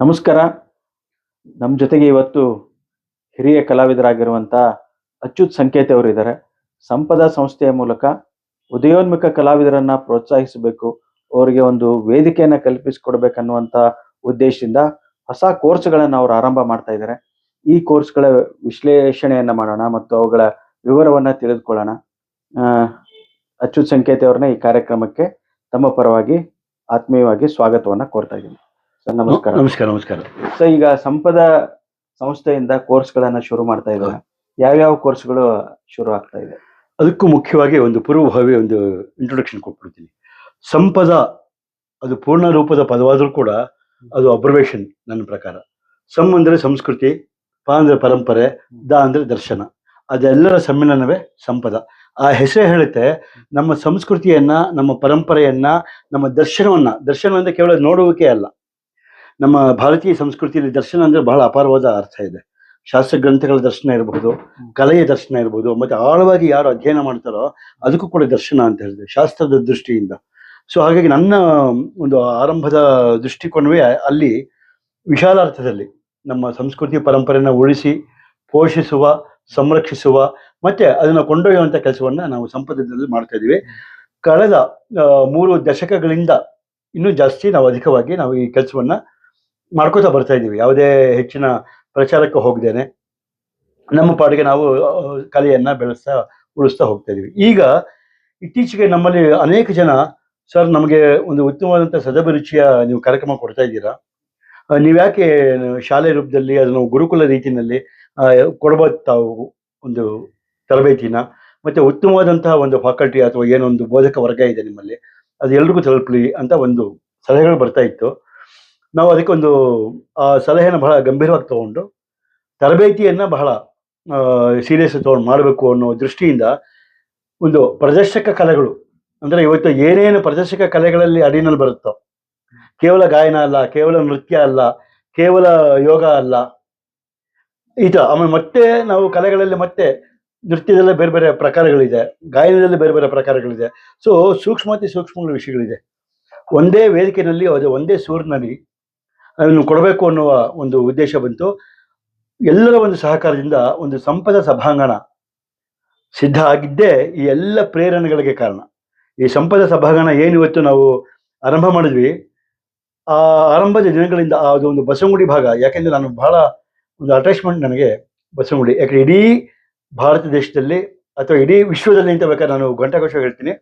ನಮಸ್ಕಾರ. ನಮ್ಮ ಜೊತೆಗೆ ಇವತ್ತು ಹಿರಿಯ ಕಲಾವಿದರಾಗಿರುವಂಥ ಅಚ್ಯುತ್ ಸಂಕೇತ ಅವರು ಇದ್ದಾರೆ ಸಂಪದ ಸಂಸ್ಥೆಯ ಮೂಲಕ ಉದಯೋನ್ಮುಖ ಕಲಾವಿದರನ್ನ ಪ್ರೋತ್ಸಾಹಿಸಬೇಕು, ಅವರಿಗೆ ಒಂದು ವೇದಿಕೆಯನ್ನು ಕಲ್ಪಿಸಿಕೊಡ್ಬೇಕನ್ನುವಂಥ ಉದ್ದೇಶದಿಂದ ಹೊಸ ಕೋರ್ಸ್ಗಳನ್ನು ಅವರು ಆರಂಭ ಮಾಡ್ತಾ ಇದ್ದಾರೆ. ಈ ಕೋರ್ಸ್ಗಳ ವಿಶ್ಲೇಷಣೆಯನ್ನು ಮಾಡೋಣ ಮತ್ತು ಅವುಗಳ ವಿವರವನ್ನು ತಿಳಿದುಕೊಳ್ಳೋಣ. ಅಚ್ಯುತ್ ಸಂಕೇತ ಅವ್ರನ್ನ ಈ ಕಾರ್ಯಕ್ರಮಕ್ಕೆ ತಮ್ಮ ಪರವಾಗಿ ಆತ್ಮೀಯವಾಗಿ ಸ್ವಾಗತವನ್ನು ಕೋರ್ತಾ ಇದ್ದೀನಿ. ಸರ್ ನಮಸ್ಕಾರ. ನಮಸ್ಕಾರ ನಮಸ್ಕಾರ. ಸೊ ಈಗ ಸಂಪದ ಸಂಸ್ಥೆಯಿಂದ ಕೋರ್ಸ್ಗಳನ್ನ ಶುರು ಮಾಡ್ತಾ ಇದ್ದಾರೆ? ಯಾವ್ಯಾವ ಕೋರ್ಸ್ಗಳು ಶುರು ಆಗ್ತಾ ಇದೆ? ಅದಕ್ಕೂ ಮುಖ್ಯವಾಗಿ ಒಂದು ಪೂರ್ವಭಾವಿ ಒಂದು ಇಂಟ್ರೊಡಕ್ಷನ್ ಕೊಟ್ಬಿಡ್ತೀನಿ. ಸಂಪದ ಅದು ಪೂರ್ಣ ರೂಪದ ಪದವಾದರೂ ಕೂಡ ಅದು ಅಬ್ರವೇಷನ್ ನನ್ನ ಪ್ರಕಾರ. ಸಂ ಅಂದ್ರೆ ಸಂಸ್ಕೃತಿ ಪ ಅಂದ್ರೆ ಪರಂಪರೆ ದ ಅಂದ್ರೆ ದರ್ಶನ. ಅದೆಲ್ಲರ ಸಮ್ಮಿಲನವೇ ಸಂಪದ. ಆ ಹೆಸರೇ ಹೇಳುತ್ತೆ ನಮ್ಮ ಸಂಸ್ಕೃತಿಯನ್ನ ನಮ್ಮ ಪರಂಪರೆಯನ್ನ ನಮ್ಮ ದರ್ಶನವನ್ನ. ದರ್ಶನ ಅಂದ್ರೆ ಕೇವಲ ನೋಡುವಿಕೆ ಅಲ್ಲ. ನಮ್ಮ ಭಾರತೀಯ ಸಂಸ್ಕೃತಿಯಲ್ಲಿ ದರ್ಶನ ಅಂದ್ರೆ ಬಹಳ ಅಪಾರವಾದ ಅರ್ಥ ಇದೆ. ಶಾಸ್ತ್ರ ಗ್ರಂಥಗಳ ದರ್ಶನ ಇರಬಹುದು ಕಲೆಯ ದರ್ಶನ ಇರಬಹುದು ಮತ್ತೆ ಆಳವಾಗಿ ಯಾರು ಅಧ್ಯಯನ ಮಾಡ್ತಾರೋ ಅದಕ್ಕೂ ಕೂಡ ದರ್ಶನ ಅಂತ ಹೇಳಿದೆ ಶಾಸ್ತ್ರದ ದೃಷ್ಟಿಯಿಂದ. ಸೊ ಹಾಗಾಗಿ ನನ್ನ ಒಂದು ಆರಂಭದ ದೃಷ್ಟಿಕೋನವೇ ಅಲ್ಲಿ ವಿಶಾಲ ಅರ್ಥದಲ್ಲಿ ನಮ್ಮ ಸಂಸ್ಕೃತಿ ಪರಂಪರೆಯನ್ನು ಉಳಿಸಿ, ಪೋಷಿಸುವ, ಸಂರಕ್ಷಿಸುವ, ಮತ್ತೆ ಅದನ್ನ ಕೊಂಡೊಯ್ಯುವಂತ ಕೆಲಸವನ್ನ ನಾವು ಸಂಪದದಲ್ಲಿ ಮಾಡ್ತಾ ಇದೀವಿ ಕಳೆದ ಮೂರು ದಶಕಗಳಿಂದ ಇನ್ನೂ ಜಾಸ್ತಿ ನಾವು ಅಧಿಕವಾಗಿ ನಾವು ಈ ಕೆಲಸವನ್ನ ಮಾಡ್ಕೋತಾ ಬರ್ತಾ ಇದ್ದೀವಿ. ಯಾವುದೇ ಹೆಚ್ಚಿನ ಪ್ರಚಾರಕ್ಕೆ ಹೋಗದೇನೆ ನಮ್ಮ ಪಾಡಿಗೆ ನಾವು ಕಲೆಯನ್ನು ಬೆಳೆಸ್ತಾ, ಉಳಿಸ್ತಾ ಹೋಗ್ತಾ ಇದ್ದೀವಿ. ಈಗ ಇತ್ತೀಚೆಗೆ ನಮ್ಮಲ್ಲಿ ಅನೇಕ ಜನ, ಸರ್, ನಮಗೆ ಒಂದು ಉತ್ತಮವಾದಂಥ ಸದಭಿರುಚಿಯ ನೀವು ಕಾರ್ಯಕ್ರಮ ಕೊಡ್ತಾ ಇದ್ದೀರಾ? ನೀವ್ಯಾಕೆ ಶಾಲೆ ರೂಪದಲ್ಲಿ ಅದನ್ನು ಗುರುಕುಲ ರೀತಿಯಲ್ಲಿ ಕೊಡ್ಬೋದು ಒಂದು ತರಬೇತಿನ? ಮತ್ತೆ ಉತ್ತಮವಾದಂತಹ ಒಂದು ಫ್ಯಾಕಲ್ಟಿ ಅಥವಾ ಏನೊಂದು ಬೋಧಕ ವರ್ಗ ಇದೆ ನಿಮ್ಮಲ್ಲಿ, ಅದು ಎಲ್ರಿಗೂ ತಲುಪಲಿ ಅಂತ ಒಂದು ಸಲಹೆಗಳು ಬರ್ತಾ ಇತ್ತು. ನಾವು ಅದಕ್ಕೊಂದು, ಆ ಸಲಹೆಯನ್ನು ಬಹಳ ಗಂಭೀರವಾಗಿ ತಗೊಂಡು, ತರಬೇತಿಯನ್ನು ಬಹಳ ಸೀರಿಯಸ್ ತಗೊಂಡು ಮಾಡಬೇಕು ಅನ್ನೋ ದೃಷ್ಟಿಯಿಂದ ಒಂದು ಪ್ರದರ್ಶಕ ಕಲೆಗಳು, ಅಂದರೆ ಇವತ್ತು ಏನೇನು ಪ್ರದರ್ಶಕ ಕಲೆಗಳಲ್ಲಿ ಅಡಿನಲ್ಲಿ ಬರುತ್ತೋ, ಕೇವಲ ಗಾಯನ ಅಲ್ಲ, ಕೇವಲ ನೃತ್ಯ ಅಲ್ಲ, ಕೇವಲ ಯೋಗ ಅಲ್ಲ ಈ ಆಮೇಲೆ ಮತ್ತೆ ನಾವು ಕಲೆಗಳಲ್ಲಿ ಮತ್ತೆ ನೃತ್ಯದಲ್ಲೇ ಬೇರೆ ಬೇರೆ ಪ್ರಕಾರಗಳಿದೆ, ಗಾಯನದಲ್ಲಿ ಬೇರೆ ಬೇರೆ ಪ್ರಕಾರಗಳಿದೆ ಸೊ ಸೂಕ್ಷ್ಮತೆ ಸೂಕ್ಷ್ಮಗಳ ವಿಷಯಗಳಿದೆ. ಒಂದೇ ವೇದಿಕೆಯಲ್ಲಿ, ಅದು ಒಂದೇ ಸೂರಿನಲ್ಲಿ ಅದನ್ನು ಕೊಡಬೇಕು ಅನ್ನುವ ಒಂದು ಉದ್ದೇಶ ಬಂತು. ಎಲ್ಲರ ಒಂದು ಸಹಕಾರದಿಂದ ಒಂದು ಸಂಪದ ಸಭಾಂಗಣ ಸಿದ್ಧ ಆಗಿದ್ದೇ ಈ ಎಲ್ಲ ಪ್ರೇರಣೆಗಳಿಗೆ ಕಾರಣ. ಈ ಸಂಪದ ಸಭಾಂಗಣ ಏನು ನಾವು ಆರಂಭ ಮಾಡಿದ್ವಿ. ಆ ಆರಂಭದ ದಿನಗಳಿಂದ ಆ ಒಂದು ಬಸವಗುಡಿ ಭಾಗ, ಯಾಕೆಂದ್ರೆ ನಾನು ಬಹಳ ಒಂದು ಅಟ್ಯಾಚ್ಮೆಂಟ್ ನನಗೆ ಬಸವಗುಡಿ ಯಾಕೆ ಇಡೀ ಭಾರತ ದೇಶದಲ್ಲಿ ಅಥವಾ ಇಡೀ ವಿಶ್ವದಲ್ಲಿ ಅಂತ ಬೇಕಾದ್ರೆ ನಾನು ಘಂಟಾಘೋಷ ಹೇಳ್ತೀನಿ.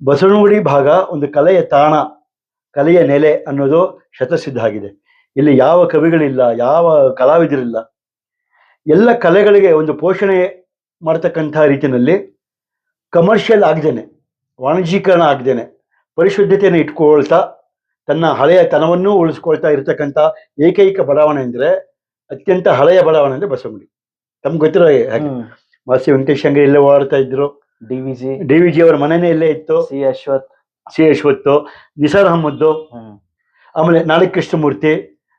ಬಸವನಗುಡಿ ಭಾಗ ಒಂದು ಕಲೆಯ ತಾಣ. ಕಲೆಯ ನೆಲೆ ಅನ್ನೋದು ಶತಸಿದ್ಧ ಆಗಿದೆ. ಇಲ್ಲಿ ಯಾವ ಕವಿಗಳಿಲ್ಲ ಯಾವ ಕಲಾವಿದರಿಲ್ಲ. ಎಲ್ಲ ಕಲೆಗಳಿಗೆ ಒಂದು ಪೋಷಣೆ ಮಾಡ್ತಕ್ಕಂಥ ರೀತಿಯಲ್ಲಿ ಕಮರ್ಷಿಯಲ್ ಆಗದೇನೆ ವಾಣಿಜ್ಯೀಕರಣ ಆಗದೇನೆ ಪರಿಶುದ್ಧತೆಯನ್ನು ಇಟ್ಕೊಳ್ತಾ ತನ್ನ ಹಳೆಯ ತನವನ್ನೂ ಉಳಿಸ್ಕೊಳ್ತಾ ಇರತಕ್ಕಂಥ ಏಕೈಕ ಬಡಾವಣೆ ಅಂದರೆ ಅತ್ಯಂತ ಹಳೆಯ ಬಡಾವಣೆ ಅಂದ್ರೆ ಬಸವಗುಡಿ ತಮ್ಗೆ ಗೊತ್ತಿರೋ ಹಾಗೆ. ಮಾಸಿ ವೆಂಕಟೇಶ್ ಅಂಗಡಿ ಇಲ್ಲೇ ಓಡಾಡ್ತಾ ಇದ್ರು. D V G. D V G ಅವರ ಮನೆನೇ ಇಲ್ಲೇ ಇತ್ತು. ಸಿ ಅಶ್ವಥ್. ಸಿ ಯಶವತ್ತು ನಿಸಾರ್. ಆಮೇಲೆ ನಾಳೆ ಕೃಷ್ಣಮೂರ್ತಿ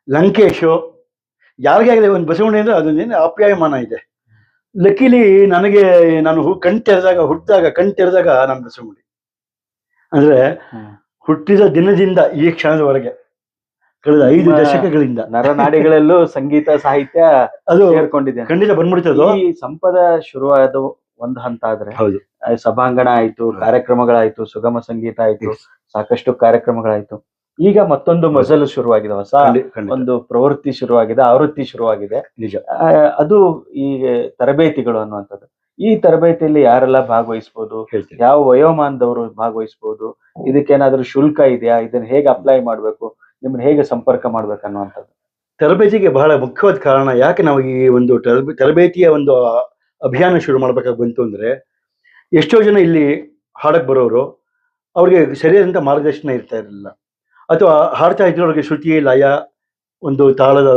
ಲಂಕೇಶು ಯಾರಿಗೆ ಆಗಲಿ ಒಂದು ಬಸವಣ್ಣ ಅಂದ್ರೆ ಅದೊಂದೇನು ಅಪ್ಯಾಯಮಾನ ಇದೆ. ಲಕ್ಕಿಲಿ ನನಗೆ ನಾನು ಕಣ್ ತೆರೆದಾಗ ಹುಟ್ಟಿದಾಗ ಕಣ್ ತೆರೆದಾಗ ನಾನು ಬಸವಣ್ಣ ಅಂದ್ರೆ ಹುಟ್ಟಿದ ದಿನದಿಂದ ಈ ಕ್ಷಣದವರೆಗೆ ಕಳೆದ ಐದು ದಶಕಗಳಿಂದ. ನರನಾಡಿಗಳಲ್ಲೂ ಸಂಗೀತ ಸಾಹಿತ್ಯ ಅದು ಸೇರ್ಕೊಂಡಿದೆ ಖಂಡಿತ ಬಂದ್ಬಿಡ್ತದೆ? ಈ ಸಂಪದ ಶುರುವಾದ ಒಂದು ಹಂತ ಆದ್ರೆ ಹೌದು. ಸಭಾಂಗಣ ಆಯ್ತು. ಕಾರ್ಯಕ್ರಮಗಳಾಯ್ತು ಸುಗಮ ಸಂಗೀತ ಆಯ್ತು. ಸಾಕಷ್ಟು ಕಾರ್ಯಕ್ರಮಗಳಾಯ್ತು. ಈಗ ಮತ್ತೊಂದು ಮಜಲು ಶುರುವಾಗಿದೆ ಹೊಸ. ಒಂದು ಪ್ರವೃತ್ತಿ ಶುರುವಾಗಿದೆ ಆವೃತ್ತಿ ಶುರುವಾಗಿದೆ. ನಿಜ. ಅದು ಈ ತರಬೇತಿಗಳು ಅನ್ನುವಂಥದ್ದು. ಈ ತರಬೇತಿಯಲ್ಲಿ ಯಾರೆಲ್ಲ ಭಾಗವಹಿಸ್ಬೋದು ಹೇಳ್ತೀನಿ. ಯಾವ ವಯೋಮಾನದವರು ಭಾಗವಹಿಸ್ಬೋದು ಇದಕ್ಕೇನಾದ್ರೂ ಶುಲ್ಕ ಇದೆಯಾ ಇದನ್ನ ಹೇಗೆ ಅಪ್ಲೈ ಮಾಡ್ಬೇಕು ನಿಮ್ಮನ್ನ ಹೇಗೆ ಸಂಪರ್ಕ ಮಾಡ್ಬೇಕು ಅನ್ನುವಂಥದ್ದು. ತರಬೇತಿಗೆ ಬಹಳ ಮುಖ್ಯವಾದ ಕಾರಣ ಯಾಕೆ ನಾವು ಈ ಒಂದು ತರಬೇತಿಯ ಒಂದು ಅಭಿಯಾನ ಶುರು ಮಾಡ್ಬೇಕಾಗಿ ಬಂತು ಅಂದ್ರೆ ಎಷ್ಟೋ ಜನ ಇಲ್ಲಿ ಹಾಡಕ್ಕೆ ಬರೋರು, ಅವ್ರಿಗೆ ಸರಿಯಾದಂತ ಮಾರ್ಗದರ್ಶನ ಇರ್ತಾ ಇರಲಿಲ್ಲ. ಅಥವಾ ಹಾಡ್ತಾ ಇದ್ರವ್ರಿಗೆ ಶ್ರುತಿ ಲಯ ಒಂದು ತಾಳದ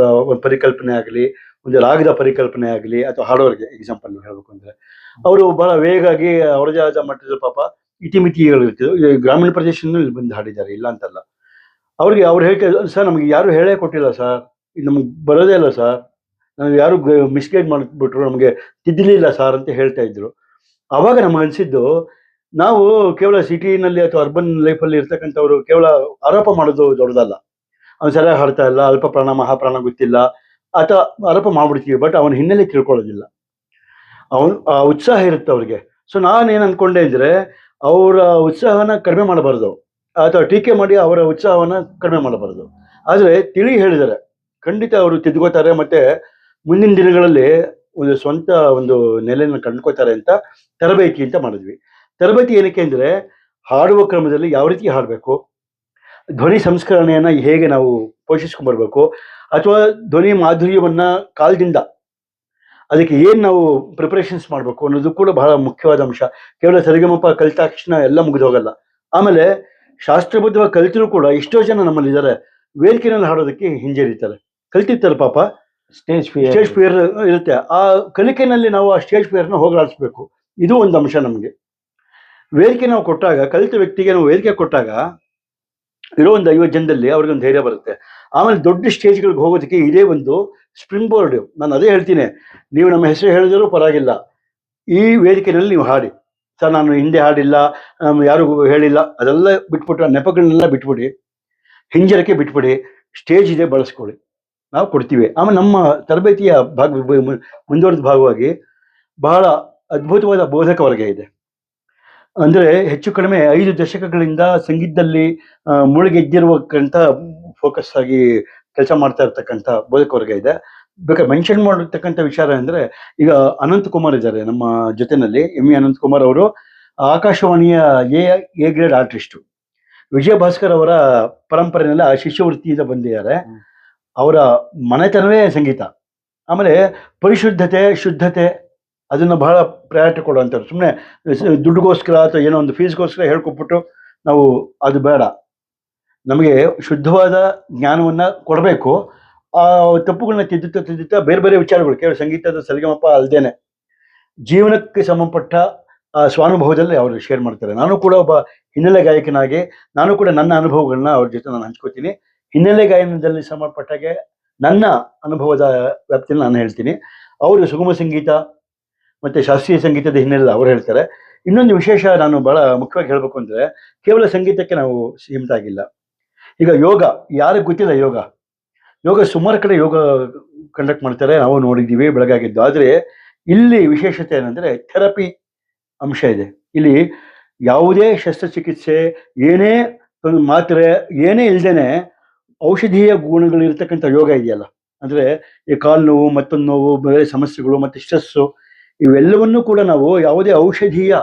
ಪರಿಕಲ್ಪನೆ ಆಗಲಿ, ಒಂದು ರಾಗದ ಪರಿಕಲ್ಪನೆ ಆಗಲಿ, ಅಥವಾ ಹಾಡೋರಿಗೆ ಎಕ್ಸಾಂಪಲ್ ಹೇಳ್ಬೇಕು ಅಂದ್ರೆ. ಅವರು ಬಹಳ ವೇಗಾಗಿ ಅವರದೇ ಆದ ಮಟ್ಟದ ಪಾಪ ಇತಿಮಿತಿಗಳು ಇರ್ತಿದ್ರು ಗ್ರಾಮೀಣ ಪ್ರದೇಶದಲ್ಲಿ ಬಂದು ಹಾಡಿದ್ದಾರೆ, ಇಲ್ಲ ಅಂತಲ್ಲ. ಅವ್ರಿಗೆ ಅವ್ರು ಹೇಳ್ತಾ ಸರ್, ನಮ್ಗೆ ಯಾರು ಹೇಳೇ ಕೊಟ್ಟಿಲ್ಲ, ಸರ್. ಇದು ನಮ್ಗೆ ಬರೋದೇ ಇಲ್ಲ, ಸರ್. ನಾವು ಯಾರು ಮಿಸ್ಗೈಡ್ ಮಾಡಿಬಿಟ್ರು, ನಮಗೆ ತಿದ್ದಲಿಲ್ಲ, ಸರ್, ಅಂತ ಹೇಳ್ತಾ ಇದ್ರು. ಅವಾಗ ನಮ್ಗೆ ಅನ್ಸಿದ್ದು ನಾವು ಕೇವಲ ಸಿಟಿನಲ್ಲಿ ಅಥವಾ ಅರ್ಬನ್ ಲೈಫಲ್ಲಿ ಇರ್ತಕ್ಕಂಥವ್ರು ಕೇವಲ ಆರೋಪ ಮಾಡೋದು ದೊಡ್ಡದಲ್ಲ. ಅವ್ನು ಸರಿಯಾಗಿ ಹಾಡ್ತಾ ಇಲ್ಲ, ಅಲ್ಪ ಪ್ರಾಣ ಮಹಾಪ್ರಾಣ ಗೊತ್ತಿಲ್ಲ ಅಥವಾ ಆರೋಪ ಮಾಡ್ಬಿಡ್ತೀವಿ ಬಟ್ ಅವನ ಹಿನ್ನೆಲೆ ತಿಳ್ಕೊಳ್ಳೋದಿಲ್ಲ. ಅವನು, ಆ ಉತ್ಸಾಹ ಇರುತ್ತೆ ಅವ್ರಿಗೆ. ಸೊ ನಾನೇನು ಅನ್ಕೊಂಡೆ ಅಂದರೆ, ಅವರ ಉತ್ಸಾಹನ ಕಡಿಮೆ ಮಾಡಬಾರ್ದು. ಅಥವಾ ಟೀಕೆ ಮಾಡಿ ಅವರ ಉತ್ಸಾಹವನ್ನ ಕಡಿಮೆ ಮಾಡಬಾರ್ದು. ಆದರೆ ತಿಳಿ ಹೇಳಿದ್ದಾರೆ ಖಂಡಿತ ಅವರು ತಿದ್ಕೋತಾರೆ, ಮತ್ತೆ ಮುಂದಿನ ದಿನಗಳಲ್ಲಿ ಒಂದು ಸ್ವಂತ ಒಂದು ನೆಲೆಯನ್ನು ಕಂಡ್ಕೋತಾರೆ ಅಂತ ತರಬೇತಿ ಅಂತ ಮಾಡಿದ್ವಿ. ತರಬೇತಿ ಏನಕ್ಕೆ ಅಂದ್ರೆ ಹಾಡುವ ಕ್ರಮದಲ್ಲಿ ಯಾವ ರೀತಿ ಹಾಡಬೇಕು, ಧ್ವನಿ ಸಂಸ್ಕರಣೆಯನ್ನು ಹೇಗೆ ನಾವು ಪೋಷಿಸ್ಕೊಂಡ್ ಬರ್ಬೇಕು, ಅಥವಾ ಧ್ವನಿ ಮಾಧುರ್ಯವನ್ನ ಕಾಲದಿಂದ ಅದಕ್ಕೆ ಏನು ನಾವು ಪ್ರಿಪರೇಷನ್ಸ್ ಮಾಡಬೇಕು ಅನ್ನೋದು ಕೂಡ ಬಹಳ ಮುಖ್ಯವಾದ ಅಂಶ. ಕೇವಲ ಸರಿಗಮಪ ಕಲಿತ ತಕ್ಷಣ ಎಲ್ಲ ಮುಗಿದು ಹೋಗಲ್ಲ. ಆಮೇಲೆ ಶಾಸ್ತ್ರಬದ್ಧವಾಗಿ ಕಲಿತರೂ ಕೂಡ ಎಷ್ಟೋ ಜನ ನಮ್ಮಲ್ಲಿ ಇದ್ದಾರೆ ವೇದಿಕೆನಲ್ಲಿ ಹಾಡೋದಕ್ಕೆ ಹಿಂಜರಿತಾರೆ. ಕಲ್ತಿರ್ತಾರೆ ಪಾಪ. ಸ್ಟೇಜ್ ಫಿಯರ್ ಸ್ಟೇಜ್ ಫಿಯರ್ ಇರುತ್ತೆ. ಆ ಕಲಿಕೆನಲ್ಲಿ ನಾವು ಆ ಸ್ಟೇಜ್ ಫಿಯರ್ನ ಹೋಗಲಾಡಿಸ್ಬೇಕು. ಇದು ಒಂದು ಅಂಶ ನಮಗೆ. ವೇದಿಕೆ ನಾವು ಕೊಟ್ಟಾಗ ಕಲಿತ ವ್ಯಕ್ತಿಗೆ ನಾವು ವೇದಿಕೆ ಕೊಟ್ಟಾಗ ಇರೋ ಒಂದು ಐವತ್ತು ಜನದಲ್ಲಿ ಅವ್ರಿಗೊಂದು ಧೈರ್ಯ ಬರುತ್ತೆ. ಆಮೇಲೆ ದೊಡ್ಡ ಸ್ಟೇಜ್ಗಳಿಗೆ ಹೋಗೋದಕ್ಕೆ ಇದೇ ಒಂದು ಸ್ಪ್ರಿಂಗ್ ಬೋರ್ಡ್ ನಾನು ಅದೇ ಹೇಳ್ತೀನಿ. ನೀವು ನಮ್ಮ ಹೆಸರು ಹೇಳಿದರೂ ಪರವಾಗಿಲ್ಲ. ಈ ವೇದಿಕೆಯಲ್ಲಿ ನೀವು ಹಾಡಿ. ಸರ್ ನಾನು ಹಿಂದೆ ಹಾಡಿಲ್ಲ ಯಾರಿಗೂ ಹೇಳಿಲ್ಲ. ಅದೆಲ್ಲ ಬಿಟ್ಬಿಟ್ಟು ಆ ನೆಪಗಳನ್ನೆಲ್ಲ ಬಿಟ್ಬಿಡಿ. ಹಿಂಜರಿಕೆ ಬಿಟ್ಬಿಡಿ. ಸ್ಟೇಜ್ ಇದೆ ಬಳಸ್ಕೊಳ್ಳಿ. ನಾವು ಕೊಡ್ತೀವಿ. ಆಮೇಲೆ ನಮ್ಮ ತರಬೇತಿಯ ಭಾಗ ಮುಂದುವರೆದ ಭಾಗವಾಗಿ ಬಹಳ ಅದ್ಭುತವಾದ ಬೋಧಕ ವರ್ಗ ಇದೆ. ಅಂದರೆ ಹೆಚ್ಚು ಕಡಿಮೆ ಐದು ದಶಕಗಳಿಂದ ಸಂಗೀತದಲ್ಲಿ ಮುಳುಗೆದ್ದಿರುವಂಥ ಫೋಕಸ್ ಆಗಿ ಕೆಲಸ ಮಾಡ್ತಾ ಇರ್ತಕ್ಕಂಥ ಬೋಧಕ ವರ್ಗ ಇದೆ. ಬೇಕಾದ್ರೆ ಮೆನ್ಷನ್ ಮಾಡಿರ್ತಕ್ಕಂಥ ವಿಚಾರ ಅಂದರೆ ಈಗ ಅನಂತಕುಮಾರ್ ಇದ್ದಾರೆ ನಮ್ಮ ಜೊತೆನಲ್ಲಿ. ಎಂ ಎ ಅನಂತಕುಮಾರ್ ಅವರು ಆಕಾಶವಾಣಿಯ A A grade artist Vijaya Bhaskar ಅವರ ಪರಂಪರೆನೆಲ್ಲ ಶಿಷ್ಯವೃತ್ತಿಯಿಂದ ಬಂದಿದ್ದಾರೆ. ಅವರ ಮನೆತನವೇ ಸಂಗೀತ. ಆಮೇಲೆ ಪರಿಶುದ್ಧತೆ, ಶುದ್ಧತೆ ಅದನ್ನು ಬಹಳ ಪ್ರಯಾರಿಟಿ ಕೊಡುವಂಥವ್ರು ಸುಮ್ಮನೆ ದುಡ್ಡುಗೋಸ್ಕರ ಅಥವಾ ಏನೋ ಒಂದು ಫೀಸ್ಗೋಸ್ಕರ ಹೇಳ್ಕೊಟ್ಬಿಟ್ಟು ನಾವು ಅದು ಬೇಡ. ನಮಗೆ ಶುದ್ಧವಾದ ಜ್ಞಾನವನ್ನು ಕೊಡಬೇಕು. ಆ ತಪ್ಪುಗಳನ್ನ ತಿದ್ದುತ್ತಾ ತಿದ್ದುತ್ತಾ ಬೇರೆ ಬೇರೆ ವಿಚಾರಗಳು, ಕೇವಲ ಸಂಗೀತದ ಸಲಿಗಮಪ್ಪ ಅಲ್ಲದೇನೆ ಜೀವನಕ್ಕೆ ಸಂಬಂಧಪಟ್ಟ ಸ್ವಾನುಭವದಲ್ಲಿ ಅವರು ಶೇರ್ ಮಾಡ್ತಾರೆ. ನಾನು ಕೂಡ ಒಬ್ಬ ಹಿನ್ನೆಲೆ ಗಾಯಕನಾಗಿ, ನಾನು ಕೂಡ ನನ್ನ ಅನುಭವಗಳನ್ನ ಅವ್ರ ಜೊತೆ ನಾನು ಹಂಚ್ಕೋತೀನಿ. ಹಿನ್ನೆಲೆ ಗಾಯನದಲ್ಲಿ ಸಂಬಂಧಪಟ್ಟಾಗೆ ನನ್ನ ಅನುಭವದ ವ್ಯಾಪ್ತಿಯಲ್ಲಿ ನಾನು ಹೇಳ್ತೀನಿ. ಅವರು ಸುಗಮ ಸಂಗೀತ ಮತ್ತೆ ಶಾಸ್ತ್ರೀಯ ಸಂಗೀತದ ಹಿನ್ನೆಲೆ ಅವರು ಹೇಳ್ತಾರೆ. ಇನ್ನೊಂದು ವಿಶೇಷ ನಾನು ಬಹಳ ಮುಖ್ಯವಾಗಿ ಹೇಳಬೇಕು ಅಂದ್ರೆ ಕೇವಲ ಸಂಗೀತಕ್ಕೆ ನಾವು ಸೀಮಿತ ಆಗಿಲ್ಲ ಈಗ ಯೋಗ ಯಾರಿಗೆ ಗೊತ್ತಿಲ್ಲ ಯೋಗ? ಯೋಗ ಸುಮಾರು ಕಡೆ ಯೋಗ ಕಂಡಕ್ಟ್ ಮಾಡ್ತಾರೆ. ನಾವು ನೋಡಿದ್ದೀವಿ ಬೆಳಗಾಗಿದ್ದು. ಆದರೆ ಇಲ್ಲಿ ವಿಶೇಷತೆ ಏನಂದ್ರೆ ಥೆರಪಿ ಅಂಶ ಇದೆ. ಇಲ್ಲಿ ಯಾವುದೇ ಶಸ್ತ್ರಚಿಕಿತ್ಸೆ, ಏನೇ ಮಾತ್ರೆ, ಏನೇ ಇಲ್ದೇನೆ ಔಷಧೀಯ ಗುಣಗಳಿರ್ತಕ್ಕಂಥ ಯೋಗ ಇದೆಯಲ್ಲ? ಅಂದ್ರೆ ಈ ಕಾಲು ನೋವು, ಮತ್ತೊಂದು ನೋವು, ಬೇರೆ ಸಮಸ್ಯೆಗಳು, ಮತ್ತೆ ಸ್ಟ್ರೆಸ್ಸು ಇವೆಲ್ಲವನ್ನೂ ಕೂಡ ನಾವು ಯಾವುದೇ ಔಷಧೀಯ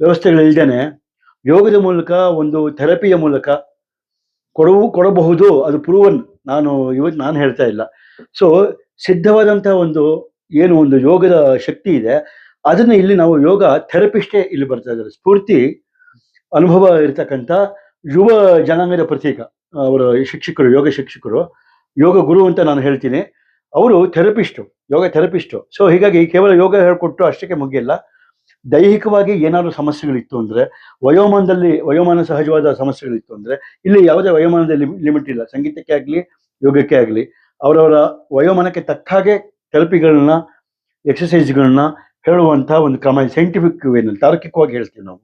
ವ್ಯವಸ್ಥೆಗಳಿಲ್ದೇನೆ ಯೋಗದ ಮೂಲಕ, ಒಂದು ಥೆರಪಿಯ ಮೂಲಕ ಕೊಡವು, ಕೊಡಬಹುದು. ಅದು ಪ್ರೂವನ್ ನಾನು ಇವತ್ತು ನಾನು ಹೇಳ್ತಾ ಇಲ್ಲ. ಸೊ ಸಿದ್ಧವಾದಂಥ ಒಂದು, ಏನು ಒಂದು ಯೋಗದ ಶಕ್ತಿ ಇದೆ, ಅದನ್ನ ಇಲ್ಲಿ ನಾವು ಯೋಗ ಥೆರಪಿಸ್ಟೇ ಇಲ್ಲಿ ಬರ್ತಾ ಇದ್ದಾರೆ. ಸ್ಫೂರ್ತಿ, ಅನುಭವ ಇರತಕ್ಕಂಥ ಯುವ ಜನಾಂಗದ ಪ್ರತೀಕ. ಅವರ ಶಿಕ್ಷಕರು, ಯೋಗ ಶಿಕ್ಷಕರು, ಯೋಗ ಗುರು ಅಂತ ನಾನು ಹೇಳ್ತೀನಿ. ಅವರು ಥೆರಪಿಸ್ಟು, ಯೋಗ ಥೆರಪಿಸ್ಟು. ಸೊ ಹೀಗಾಗಿ ಕೇವಲ ಯೋಗ ಹೇಳ್ಕೊಟ್ಟು ಅಷ್ಟಕ್ಕೆ ಮುಗಿಯಲ್ಲ. ದೈಹಿಕವಾಗಿ ಏನಾದರೂ ಸಮಸ್ಯೆಗಳಿತ್ತು ಅಂದ್ರೆ, ವಯೋಮಾನದಲ್ಲಿ, ವಯೋಮಾನ ಸಹಜವಾದ ಸಮಸ್ಯೆಗಳಿತ್ತು ಅಂದ್ರೆ, ಇಲ್ಲಿ ಯಾವುದೇ ವಯೋಮಾನದ ಲಿಮಿಟ್ ಇಲ್ಲ. ಸಂಗೀತಕ್ಕೆ ಆಗಲಿ, ಯೋಗಕ್ಕೆ ಆಗಲಿ, ಅವರವರ ವಯೋಮಾನಕ್ಕೆ ತಕ್ಕ ಹಾಗೆ ಥೆರಪಿಗಳನ್ನ ಎಕ್ಸಸೈಸ್ಗಳನ್ನ ಹೇಳುವಂತಹ ಒಂದು ಕ್ರಮ ಸೈಂಟಿಫಿಕ್ ವೇನಲ್ಲಿ ತಾರ್ಕಿಕವಾಗಿ ಹೇಳ್ತೀವಿ ನಾವು.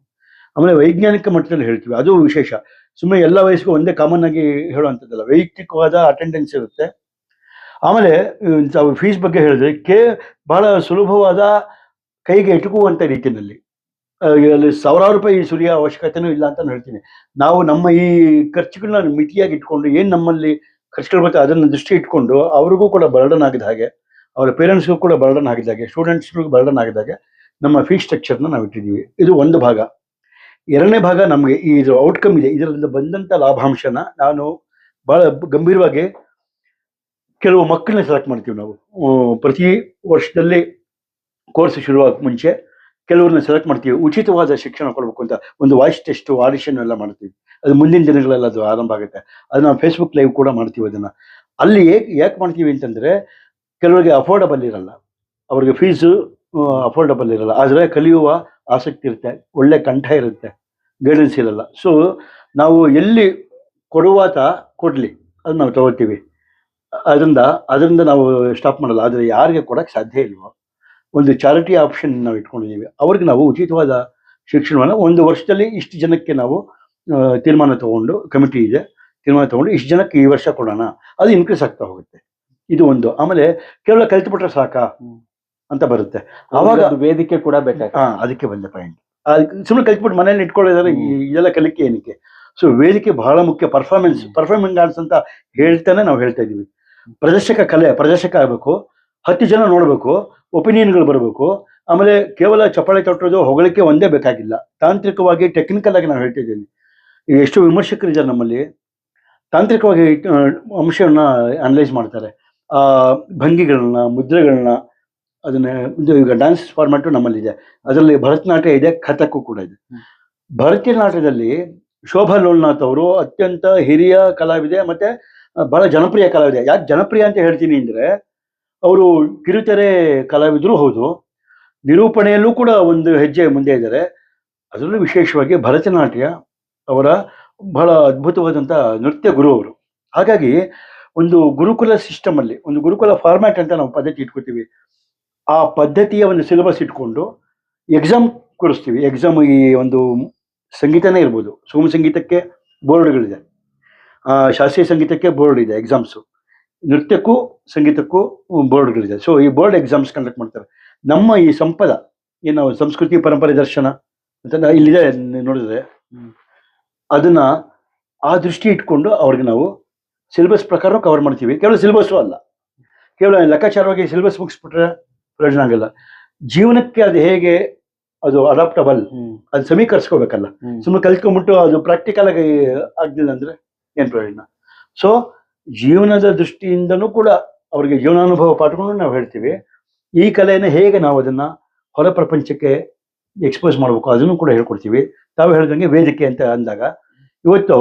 ಆಮೇಲೆ ವೈಜ್ಞಾನಿಕ ಮಟ್ಟದಲ್ಲಿ ಹೇಳ್ತೀವಿ. ಅದು ವಿಶೇಷ. ಸುಮ್ಮನೆ ಎಲ್ಲ ವಯಸ್ಸಿಗೂ ಒಂದೇ ಕಾಮನ್ ಆಗಿ ಹೇಳುವಂಥದ್ದಲ್ಲ. ವೈಯಕ್ತಿಕವಾದ ಅಟೆಂಡೆನ್ಸ್ ಇರುತ್ತೆ. ಆಮೇಲೆ ತಾವು ಫೀಸ್ ಬಗ್ಗೆ ಹೇಳಿದ್ರೆ, ಕೇ, ಬಹಳ ಸುಲಭವಾದ ಕೈಗೆ ಎಟುಕುವಂಥ ರೀತಿಯಲ್ಲಿ. ಅಲ್ಲಿ ಸಾವಿರಾರು ರೂಪಾಯಿ ಸುರಿಯ ಅವಶ್ಯಕತೆನೂ ಇಲ್ಲ ಅಂತ ಹೇಳ್ತೀನಿ. ನಾವು ನಮ್ಮ ಈ ಖರ್ಚುಗಳನ್ನ ಮಿತಿಯಾಗಿ ಇಟ್ಕೊಂಡು, ಏನು ನಮ್ಮಲ್ಲಿ ಖರ್ಚುಗಳು ಬರುತ್ತೆ ಅದನ್ನು ದೃಷ್ಟಿ ಇಟ್ಕೊಂಡು, ಅವ್ರಿಗೂ ಕೂಡ ಬರ್ಡನ್ ಆಗಿದ ಹಾಗೆ, ಅವರ ಪೇರೆಂಟ್ಸ್ಗೂ ಕೂಡ ಬರ್ಡನ್ ಆಗಿದ ಹಾಗೆ ಸ್ಟೂಡೆಂಟ್ಸ್ಗೂ ಬರ್ಡನ್ ಆಗಿದ ಹಾಗೆ, ನಮ್ಮ ಫೀಸ್ ಸ್ಟ್ರಕ್ಚರ್ನ ನಾವು ಇಟ್ಟಿದ್ದೀವಿ ಇದು ಒಂದು ಭಾಗ. ಎರಡನೇ ಭಾಗ ನಮಗೆ ಈ ಔಟ್ಕಮ್ ಇದೆ. ಇದರಿಂದ ಬಂದಂಥ ಲಾಭಾಂಶನ ನಾನು ಬಹಳ ಗಂಭೀರವಾಗಿ ಕೆಲವು ಮಕ್ಕಳನ್ನ ಸೆಲೆಕ್ಟ್ ಮಾಡ್ತೀವಿ ನಾವು. ಪ್ರತಿ ವರ್ಷದಲ್ಲಿ ಕೋರ್ಸ್ ಶುರುವಾಗ ಮುಂಚೆ ಕೆಲವ್ರನ್ನ ಸೆಲೆಕ್ಟ್ ಮಾಡ್ತೀವಿ. ಉಚಿತವಾದ ಶಿಕ್ಷಣ ಕೊಡಬೇಕು ಅಂತ ಒಂದು ವಾಯ್ಸ್ ಟೆಸ್ಟ್ ಆಡಿಷನ್ ಎಲ್ಲ ಮಾಡ್ತೀವಿ. ಅದು ಮುಂದಿನ ದಿನಗಳಲ್ಲಿ ಅದು ಆರಂಭ ಆಗುತ್ತೆ. ಅದು ನಾವು ಫೇಸ್ಬುಕ್ ಲೈವ್ ಕೂಡ ಮಾಡ್ತೀವಿ ಅದನ್ನ. ಅಲ್ಲಿ ಯಾಕೆ ಮಾಡ್ತೀವಿ ಅಂತಂದ್ರೆ ಕೆಲವರಿಗೆ ಅಫೋರ್ಡಬಲ್ ಇರಲ್ಲ. ಅವ್ರಿಗೆ ಫೀಸು ಅಫೋರ್ಡಬಲ್ ಇರಲ್ಲ. ಆದರೆ ಕಲಿಯುವ ಆಸಕ್ತಿ ಇರುತ್ತೆ, ಒಳ್ಳೆ ಕಂಠ ಇರುತ್ತೆ ಗೈಡೆನ್ಸ್ ಸೊ ನಾವು ಎಲ್ಲಿ ಕೊಡುವಾತ ಕೊಡಲಿ ಅದನ್ನ ನಾವು ತಗೋತೀವಿ ಅದರಿಂದ ಅದರಿಂದ ನಾವು ಸ್ಟಾಪ್ ಮಾಡಲ್ಲ, ಆದರೆ ಯಾರಿಗೆ ಕೊಡೋಕ್ಕೆ ಸಾಧ್ಯ ಇಲ್ವೋ, ಒಂದು ಚಾರಿಟಿ ಆಪ್ಷನ್ ನಾವು ಇಟ್ಕೊಂಡಿದ್ದೀವಿ ಅವ್ರಿಗೆ ನಾವು ಉಚಿತವಾದ ಶಿಕ್ಷಣವನ್ನು ಒಂದು ವರ್ಷದಲ್ಲಿ ಇಷ್ಟು ಜನಕ್ಕೆ ನಾವು ತೀರ್ಮಾನ ತಗೊಂಡು ಕಮಿಟಿ ಇದೆ, ತೀರ್ಮಾನ ತಗೊಂಡು ಇಷ್ಟು ಜನಕ್ಕೆ ಈ ವರ್ಷ ಕೊಡೋಣ. ಅದು ಇನ್ಕ್ರೀಸ್ ಆಗ್ತಾ ಹೋಗುತ್ತೆ. ಇದು ಒಂದು. ಆಮೇಲೆ ಕೇವಲ ಕಲ್ತ್ಬಿಟ್ರೆ ಸಾಕಾ. ಅಂತ ಬರುತ್ತೆ. ಅವಾಗ ವೇದಿಕೆ ಕೂಡ ಬೇಕಾಗುತ್ತೆ ಹಾ ಅದಕ್ಕೆ ಬಂದೆ ಪಾಯಿಂಟ್ ಸುಮ್ಮನೆ ಕಲ್ತ್ಬಿಟ್ಟು ಮನೇಲಿ ಇಟ್ಕೊಳ್ಳೋದಾದ್ರೆ ಇದೆಲ್ಲ ಕಲಿಕೆ ಏನಕ್ಕೆ? ಸೊ ವೇದಿಕೆ ಬಹಳ ಮುಖ್ಯ. ಪರ್ಫಾರ್ಮೆನ್ಸ್ ಪರ್ಫಾರ್ಮಿಂಗ್ ಆರ್ಟ್ಸ್ ಅಂತ ಹೇಳ್ತಾನೆ ನಾವು ಹೇಳ್ತಾ ಇದೀವಿ ಪ್ರದರ್ಶಕ ಕಲೆ ಪ್ರದರ್ಶಕ ಆಗಬೇಕು. ಹತ್ತು ಜನ ನೋಡಬೇಕು. ಒಪಿನಿಯನ್ಗಳು ಬರಬೇಕು. ಆಮೇಲೆ ಕೇವಲ ಚಪ್ಪಾಳೆ ತೊಟ್ಟೋದು ಹೊಗಳಿಕೆ ಒಂದೇ ಬೇಕಾಗಿಲ್ಲ. ತಾಂತ್ರಿಕವಾಗಿ ಟೆಕ್ನಿಕಲ್ ಆಗಿ ನಾವು ಹೇಳ್ತಾ ಇದ್ದೀನಿ. ಎಷ್ಟು ವಿಮರ್ಶಕರಿದ್ದಾರೆ ನಮ್ಮಲ್ಲಿ. ತಾಂತ್ರಿಕವಾಗಿ ಅಂಶವನ್ನು ಅಂಶವನ್ನ ಅನಲೈಸ್ ಮಾಡ್ತಾರೆ. ಆ ಭಂಗಿಗಳನ್ನ ಮುದ್ರೆಗಳನ್ನ ಅದನ್ನ ಇದು ಈಗ ಡ್ಯಾನ್ಸ್ ಫಾರ್ಮ್ಯಾಟು ನಮ್ಮಲ್ಲಿದೆ. ಅದರಲ್ಲಿ ಭರತನಾಟ್ಯ ಇದೆ ಕಥಕ್ಕೂ ಕೂಡ ಇದೆ. ಭರತನಾಟ್ಯದಲ್ಲಿ ಶೋಭಾ ಲೋಲ್ನಾಥ್ ಅವರು ಅತ್ಯಂತ ಹಿರಿಯ ಕಲಾವಿದೆ ಮತ್ತೆ ಬಹಳ ಜನಪ್ರಿಯ ಕಲಾವಿದೆ. ಯಾಕೆ ಜನಪ್ರಿಯ ಅಂತ ಹೇಳ್ತೀನಿ ಅಂದ್ರೆ ಅವರು ಕಿರುತೆರೆ ಕಲಾವಿದರು ಹೌದು ನಿರೂಪಣೆಯಲ್ಲೂ ಕೂಡ ಒಂದು ಹೆಜ್ಜೆ ಮುಂದೆ ಇದ್ದಾರೆ. ಅದರಲ್ಲೂ ವಿಶೇಷವಾಗಿ ಭರತನಾಟ್ಯ ಅವರ ಬಹಳ ಅದ್ಭುತವಾದಂಥ ನೃತ್ಯ ಗುರು ಅವರು. ಹಾಗಾಗಿ ಒಂದು ಗುರುಕುಲ ಸಿಸ್ಟಮ್ ಅಲ್ಲಿ ಒಂದು ಗುರುಕುಲ ಫಾರ್ಮ್ಯಾಟ್ ಅಂತ ನಾವು ಪದ್ಧತಿ ಇಟ್ಕೋತೀವಿ ಆ ಪದ್ಧತಿಯ ಒಂದು ಸಿಲೆಬಸ್ ಇಟ್ಕೊಂಡು ಎಕ್ಸಾಮ್ ಕೊಡಿಸ್ತೀವಿ. ಎಕ್ಸಾಮ್ ಈ ಒಂದು ಸಂಗೀತನೇ ಇರ್ಬೋದು. ಸುಗಮ ಸಂಗೀತಕ್ಕೆ ಬೋರ್ಡ್ಗಳಿದೆ ಆ, ಶಾಸ್ತ್ರೀಯ ಸಂಗೀತಕ್ಕೆ ಬೋರ್ಡ್ ಇದೆ ಎಕ್ಸಾಮ್ಸು ನೃತ್ಯಕ್ಕೂ ಸಂಗೀತಕ್ಕೂ ಬೋರ್ಡ್ಗಳಿದೆ ಸೊ ಈ ಬೋರ್ಡ್ ಎಕ್ಸಾಮ್ಸ್ ಕಂಡಕ್ಟ್ ಮಾಡ್ತಾರೆ. ನಮ್ಮ ಈ ಸಂಪದ ಏನು ಸಂಸ್ಕೃತಿ ಪರಂಪರೆ ದರ್ಶನ ಅಂತ ಇಲ್ಲಿದೆ ನೋಡಿದ್ರೆ ಅದನ್ನು ಅದನ್ನ ಆ ದೃಷ್ಟಿ ಇಟ್ಕೊಂಡು ಅವ್ರಿಗೆ ನಾವು ಸಿಲೆಬಸ್ ಪ್ರಕಾರ ಕವರ್ ಮಾಡ್ತೀವಿ. ಕೇವಲ ಸಿಲೆಬಸ್ಸು ಅಲ್ಲ. ಕೇವಲ ಲೆಕ್ಕಾಚಾರವಾಗಿ ಸಿಲೆಬಸ್ ಮುಗಿಸ್ಬಿಟ್ರೆ ಪ್ರಯೋಜನ ಆಗಲ್ಲ. ಜೀವನಕ್ಕೆ ಅದು ಹೇಗೆ ಅದು ಅಡಾಪ್ಟಬಲ್ ಅದು ಸಮೀಕರಿಸ್ಕೋಬೇಕಲ್ಲ. ಸುಮ್ಮನೆ ಕಲ್ತ್ಕೊಂಡ್ಬಿಟ್ಟು ಅದು ಪ್ರಾಕ್ಟಿಕಲ್ ಆಗಿ ಆಗ್ಲಿಲ್ಲ ಅಂದ್ರೆ ಏನ್ ಪ್ರಯೋಜನ? ಸೊ ಜೀವನದ ದೃಷ್ಟಿಯಿಂದನೂ ಕೂಡ ಅವರಿಗೆ ಜೀವನಾನುಭವ ಪಾಠಕೊಂಡು ನಾವು ಹೇಳ್ತೀವಿ. ಈ ಕಲೆಯನ್ನು ಹೇಗೆ ನಾವು ಅದನ್ನ ಹೊರ ಪ್ರಪಂಚಕ್ಕೆ ಎಕ್ಸ್ಪೋಸ್ ಮಾಡಬೇಕು ಅದನ್ನು ಕೂಡ ಹೇಳ್ಕೊಡ್ತೀವಿ. ತಾವು ಹೇಳ್ದಂಗೆ ವೇದಿಕೆ ಅಂತ ಅಂದಾಗ ಇವತ್ತು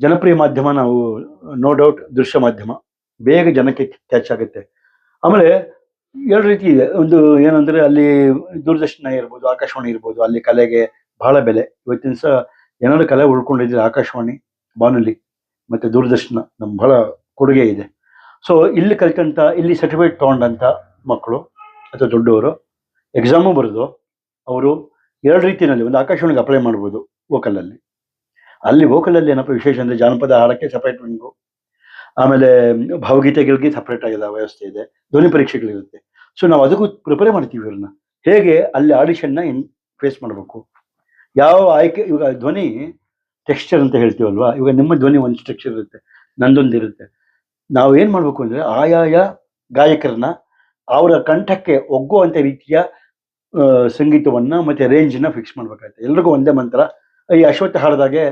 ಜನಪ್ರಿಯ ಮಾಧ್ಯಮ ನಾವು ನೋ ಡೌಟ್ ದೃಶ್ಯ ಮಾಧ್ಯಮ ಬೇಗ ಜನಕ್ಕೆ ಕ್ಯಾಚ್ ಆಗುತ್ತೆ. ಆಮೇಲೆ ಎರಡು ರೀತಿ ಇದೆ. ಒಂದು ಏನಂದ್ರೆ ಅಲ್ಲಿ ದೂರದರ್ಶನ ಇರ್ಬೋದು, ಆಕಾಶವಾಣಿ ಇರ್ಬೋದು, ಅಲ್ಲಿ ಕಲೆಗೆ ಬಹಳ ಬೆಲೆ. ಇವತ್ತಿನ ಸಹ ಏನಾದ್ರು ಕಲೆ ಉಳ್ಕೊಂಡಿದ್ರೆ ಆಕಾಶವಾಣಿ, ಬಾನುಲಿ ಮತ್ತೆ ದೂರದರ್ಶನ ನಮ್ಮ ಬಹಳ ಕೊಡುಗೆ ಇದೆ. ಸೊ ಇಲ್ಲಿ ಕಲಿತಂತ, ಇಲ್ಲಿ ಸರ್ಟಿಫಿಕೇಟ್ ತಗೊಂಡಂತ ಮಕ್ಕಳು ಅಥವಾ ದೊಡ್ಡವರು ಎಕ್ಸಾಮು ಬರೆದು ಅವರು ಎರಡು ರೀತಿಯಲ್ಲಿ ಒಂದು ಆಕಾಶವಾಣಿಗೆ ಅಪ್ಲೈ ಮಾಡ್ಬೋದು ವೋಕಲಲ್ಲಿ ಅಲ್ಲಿ. ವೋಕಲಲ್ಲಿ ಏನಪ್ಪ ವಿಶೇಷ ಅಂದ್ರೆ ಜಾನಪದ ಹಾಡಕ್ಕೆ ಸಪರೇಟ್ ವಿಂಗು ಆಮೇಲೆ ಭಾವಗೀತೆಗಳಿಗೆ ಸಪ್ರೇಟ್ ಆಗಿಲ್ಲ ವ್ಯವಸ್ಥೆ ಇದೆ. ಧ್ವನಿ ಪರೀಕ್ಷೆಗಳಿರುತ್ತೆ ಸೊ ನಾವು ಅದಕ್ಕೂ ಪ್ರಿಪೇರ್ ಮಾಡ್ತೀವಿ ಇವ್ರನ್ನ. ಹೇಗೆ ಅಲ್ಲಿ ಆಡಿಷನ್ನ ಹೆಂಗ್ ಫೇಸ್ ಮಾಡಬೇಕು. ಯಾವ ಆಯ್ಕೆ, ಇವಾಗ ಧ್ವನಿ ಟೆಕ್ಸ್ಚರ್ ಅಂತ ಹೇಳ್ತೀವಲ್ವಾ? ಇವಾಗ ನಿಮ್ಮ ಧ್ವನಿ ಒಂದು ಸ್ಟ್ರಕ್ಚರ್ ಇರುತ್ತೆ. ನಂದೊಂದು ಇರುತ್ತೆ. ನಾವು ಏನ್ ಮಾಡ್ಬೇಕು ಅಂದ್ರೆ ಆಯಾಯ ಗಾಯಕರನ್ನ ಅವರ ಕಂಠಕ್ಕೆ ಒಗ್ಗುವಂತ ರೀತಿಯ ಸಂಗೀತವನ್ನ ಮತ್ತೆ ರೇಂಜ್ನ ಫಿಕ್ಸ್ ಮಾಡ್ಬೇಕಾಗುತ್ತೆ. ಎಲ್ರಿಗೂ ಒಂದೇ ಮಂತ್ರ. ಈ ಅಶ್ವತ್ಥ ಹಾಡಿದಾಗೆ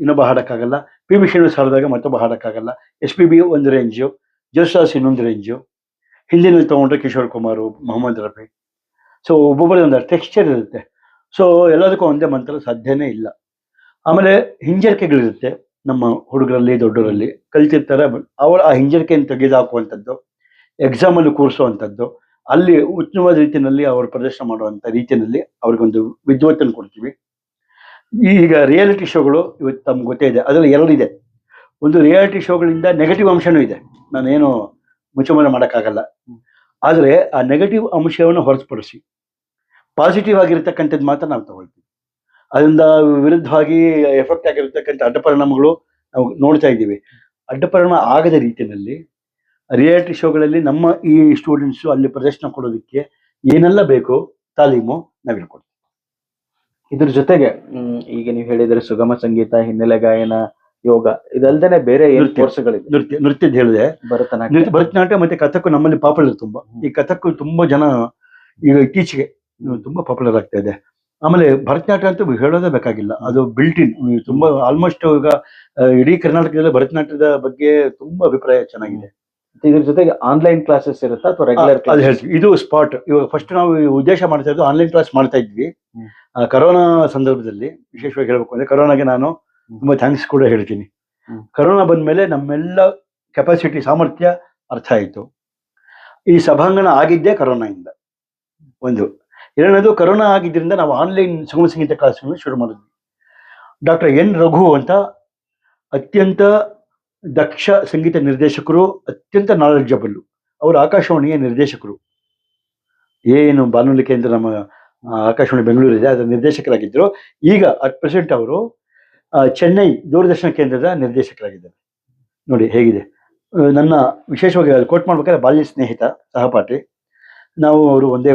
ಇನ್ನೊಬ್ಬ ಹಾಡಕ್ಕಾಗಲ್ಲ. ಪಿ ವಿ ಶ್ರೀನಿವಾಸ್ ಹಾಡಿದಾಗ ಮತ್ತೊಬ್ಬ ಹಾಡೋಕ್ಕಾಗಲ್ಲ. ಎಸ್ ಪಿ ಬಿ ಒಂದು ರೇಂಜು ಜೋಶಾಸ್ ಇನ್ನೊಂದು ರೇಂಜು ಹಿಂದಿನಲ್ಲಿ ತಗೊಂಡ್ರೆ ಕಿಶೋರ್ ಕುಮಾರ್, ಮೊಹಮ್ಮದ್ ರಫಿ. ಸೊ ಒಬ್ಬೊಬ್ಬರೇ ಒಂದು ಟೆಕ್ಸ್ಚರ್ ಇರುತ್ತೆ. ಸೊ ಎಲ್ಲದಕ್ಕೂ ಒಂದೇ ಮಂತ್ರ ಸಾಧ್ಯನೇ ಇಲ್ಲ. ಆಮೇಲೆ ಹಿಂಜರಿಕೆಗಳಿರುತ್ತೆ ನಮ್ಮ ಹುಡುಗರಲ್ಲಿ, ದೊಡ್ಡರಲ್ಲಿ. ಕಲ್ತಿರ್ತಾರೆ ಅವರ ಆ ಹಿಂಜರಿಕೆಯನ್ನು ತೆಗೆದುಹಾಕುವಂಥದ್ದು ಎಕ್ಸಾಮಲ್ಲಿ ಕೂರಿಸುವಂಥದ್ದು, ಅಲ್ಲಿ ಉತ್ತಮವಾದ ರೀತಿಯಲ್ಲಿ ಅವರು ಪ್ರದರ್ಶನ ಮಾಡುವಂಥ ರೀತಿಯಲ್ಲಿ ಅವ್ರಿಗೊಂದು ವಿದ್ವತ್ತನ್ನು ಕೊಡ್ತೀವಿ. ಈಗ ರಿಯಾಲಿಟಿ ಶೋಗಳು ಇವತ್ತು ತಮ್ಗೆ ಗೊತ್ತೇ ಇದೆ. ಅದರಲ್ಲಿ ಎರಡಿದೆ. ಒಂದು ರಿಯಾಲಿಟಿ ಶೋಗಳಿಂದ ನೆಗೆಟಿವ್ ಅಂಶನೂ ಇದೆ. ನಾನೇನು ಮುಚ್ಚಮನ ಮಾಡೋಕ್ಕಾಗಲ್ಲ. ಆದರೆ ಆ ನೆಗೆಟಿವ್ ಅಂಶವನ್ನು ಹೊರತುಪಡಿಸಿ ಪಾಸಿಟಿವ್ ಆಗಿರ್ತಕ್ಕಂಥದ್ದು ಮಾತ್ರ ನಾವು ತಗೊಳ್ತೀವಿ. ಅದರಿಂದ ವಿರುದ್ಧವಾಗಿ ಎಫೆಕ್ಟ್ ಆಗಿರ್ತಕ್ಕಂಥ ಅಡ್ಡಪರಿಣಾಮಗಳು ನಾವು ನೋಡ್ತಾ ಇದ್ದೀವಿ. ಅಡ್ಡಪರಿಣಾಮ ಆಗದ ರೀತಿಯಲ್ಲಿ ರಿಯಾಲಿಟಿ ಶೋಗಳಲ್ಲಿ ನಮ್ಮ ಈ ಸ್ಟೂಡೆಂಟ್ಸು ಅಲ್ಲಿ ಪ್ರದರ್ಶನ ಕೊಡೋದಕ್ಕೆ ಏನೆಲ್ಲ ಬೇಕು ತಾಲೀಮು ನಾವು ಹೇಳ್ಕೊಡ್ತೀವಿ ಇದ್ರ ಜೊತೆಗೆ ಈಗ ನೀವು ಹೇಳಿದ್ರೆ ಸುಗಮ ಸಂಗೀತ ಹಿನ್ನೆಲೆ ಗಾಯನ ಯೋಗ ಇದಲ್ದೇನೆ ಬೇರೆ. ಕೋರ್ಸ್ಗಳಿದೆ ನೃತ್ಯ ನೃತ್ಯದ ಹೇಳಿದೆ. ಭರತನಾಟ್ಯ. ಭರತನಾಟ್ಯ ಮತ್ತೆ ಕಥಕ್ಕು ನಮ್ಮಲ್ಲಿ ಪಾಪ್ಯುಲರ್ ತುಂಬಾ. ಈ ಕಥಕ್ಕು ತುಂಬಾ ಜನ ಈಗ ಇತ್ತೀಚೆಗೆ ತುಂಬಾ ಪಾಪ್ಯುಲರ್ ಆಗ್ತಾ ಇದೆ. ಆಮೇಲೆ ಭರತನಾಟ್ಯ ಅಂತ ಹೇಳೋದೇ ಬೇಕಾಗಿಲ್ಲ. ಅದು ಬಿಲ್ಟ್ ಇನ್ ತುಂಬಾ ಆಲ್ಮೋಸ್ಟ್ ಈಗ ಇಡೀ ಕರ್ನಾಟಕದಲ್ಲಿ ಭರತನಾಟ್ಯದ ಬಗ್ಗೆ ತುಂಬಾ ಅಭಿಪ್ರಾಯ ಚೆನ್ನಾಗಿದೆ. ಇದ್ರ ಜೊತೆಗೆ ಆನ್ಲೈನ್ ಕ್ಲಾಸಸ್ ಇರುತ್ತಾ ಅಥವಾ ರೆಗ್ಯುಲರ್ ಇದು ಸ್ಪಾಟ್ ಇವಾಗ ಫಸ್ಟ್ ನಾವು ಈ ಉದ್ದೇಶ ಮಾಡ್ತಾ ಇದ್ದು ಆನ್ಲೈನ್ ಕ್ಲಾಸ್ ಮಾಡ್ತಾ ಇದ್ವಿ. ಕರೋನಾ ಸಂದರ್ಭದಲ್ಲಿ ವಿಶೇಷವಾಗಿ ಹೇಳಬೇಕು ಅಂದ್ರೆ ಕರೋನಾಗೆ ನಾನು ತುಂಬಾ ಥ್ಯಾಂಕ್ಸ್ ಕೂಡ ಹೇಳ್ತೀನಿ. ಕರೋನಾ ಬಂದ ಮೇಲೆ ನಮ್ಮೆಲ್ಲ ಕೆಪಾಸಿಟಿ ಸಾಮರ್ಥ್ಯ ಅರ್ಥ ಆಯಿತು. ಈ ಸಭಾಂಗಣ ಆಗಿದ್ದೇ ಕರೋನಾಯಿಂದ. ಒಂದು. ಎರಡನೇದು ಕರೋನಾ ಆಗಿದ್ದರಿಂದ ನಾವು ಆನ್ಲೈನ್ ಸುಗಮ ಸಂಗೀತ ಕ್ಲಾಸ್ಗಳನ್ನು ಶುರು ಮಾಡಿದ್ವಿ. ಡಾಕ್ಟರ್ ಎನ್ ರಘು ಅಂತ ಅತ್ಯಂತ ದಕ್ಷ ಸಂಗೀತ ನಿರ್ದೇಶಕರು ಅತ್ಯಂತ ನಾಲೆಡ್ಜಬಲ್ ಅವರು ಆಕಾಶವಾಣಿಯ ನಿರ್ದೇಶಕರು. ಏನು ಬಾನುಲಿ ಕೇಂದ್ರ ನಮ್ಮ ಆಕಾಶವಾಣಿ ಬೆಂಗಳೂರಿದೆ ಅದರ ನಿರ್ದೇಶಕರಾಗಿದ್ದರು. ಈಗ ಅಟ್ ಪ್ರೆಸೆಂಟ್ ಅವರು ಚೆನ್ನೈ ದೂರದರ್ಶನ ಕೇಂದ್ರದ ನಿರ್ದೇಶಕರಾಗಿದ್ದಾರೆ. ನೋಡಿ ಹೇಗಿದೆ. ನನ್ನ ವಿಶೇಷವಾಗಿ ಅಲ್ಲಿ ಕೋಟ್ ಮಾಡ್ಬೇಕಾದ್ರೆ ಬಾಲ್ಯ ಸ್ನೇಹಿತ ಸಹಪಾಠಿ. ನಾವು ಅವರು ಒಂದೇ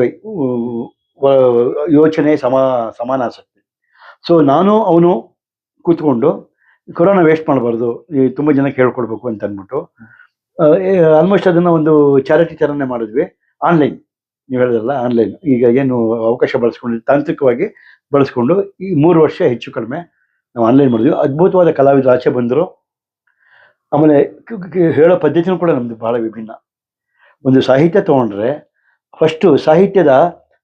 ಯೋಚನೆ ಸಮ ಸಮಾನಾಸಕ್ತಿ ಸೊ ನಾನು, ಅವನು ಕೂತ್ಕೊಂಡು, ಕೊರೋನಾ ವೇಸ್ಟ್ ಮಾಡಬಾರ್ದು, ಈ ತುಂಬ ಜನಕ್ಕೆ ಹೇಳ್ಕೊಡ್ಬೇಕು ಅಂತ ಅಂದ್ಬಿಟ್ಟು ಆಲ್ಮೋಸ್ಟ್ ಅದನ್ನು ಒಂದು ಚಾರಿಟಿ ಥರನೇ ಮಾಡಿದ್ವಿ ಆನ್ಲೈನ್ ನೀವು ಹೇಳಿದ್ರಲ್ಲ ಆನ್ಲೈನ್ ಈಗ ಏನು ಅವಕಾಶ ಬಳಸ್ಕೊಂಡು, ತಾಂತ್ರಿಕವಾಗಿ ಬಳಸ್ಕೊಂಡು ಈ ಮೂರು ವರ್ಷ ಹೆಚ್ಚು ಕಡಿಮೆ ನಾವು ಆನ್ಲೈನ್ ಮಾಡಿದ್ವಿ. ಅದ್ಭುತವಾದ ಕಲಾವಿದರು ಆಚೆ ಬಂದರು. ಆಮೇಲೆ ಹೇಳೋ ಪದ್ಧತಿನೂ ಕೂಡ ನಮ್ದು ಭಾಳ ವಿಭಿನ್ನ. ಒಂದು ಸಾಹಿತ್ಯ ತೊಗೊಂಡ್ರೆ ಫಸ್ಟು ಸಾಹಿತ್ಯದ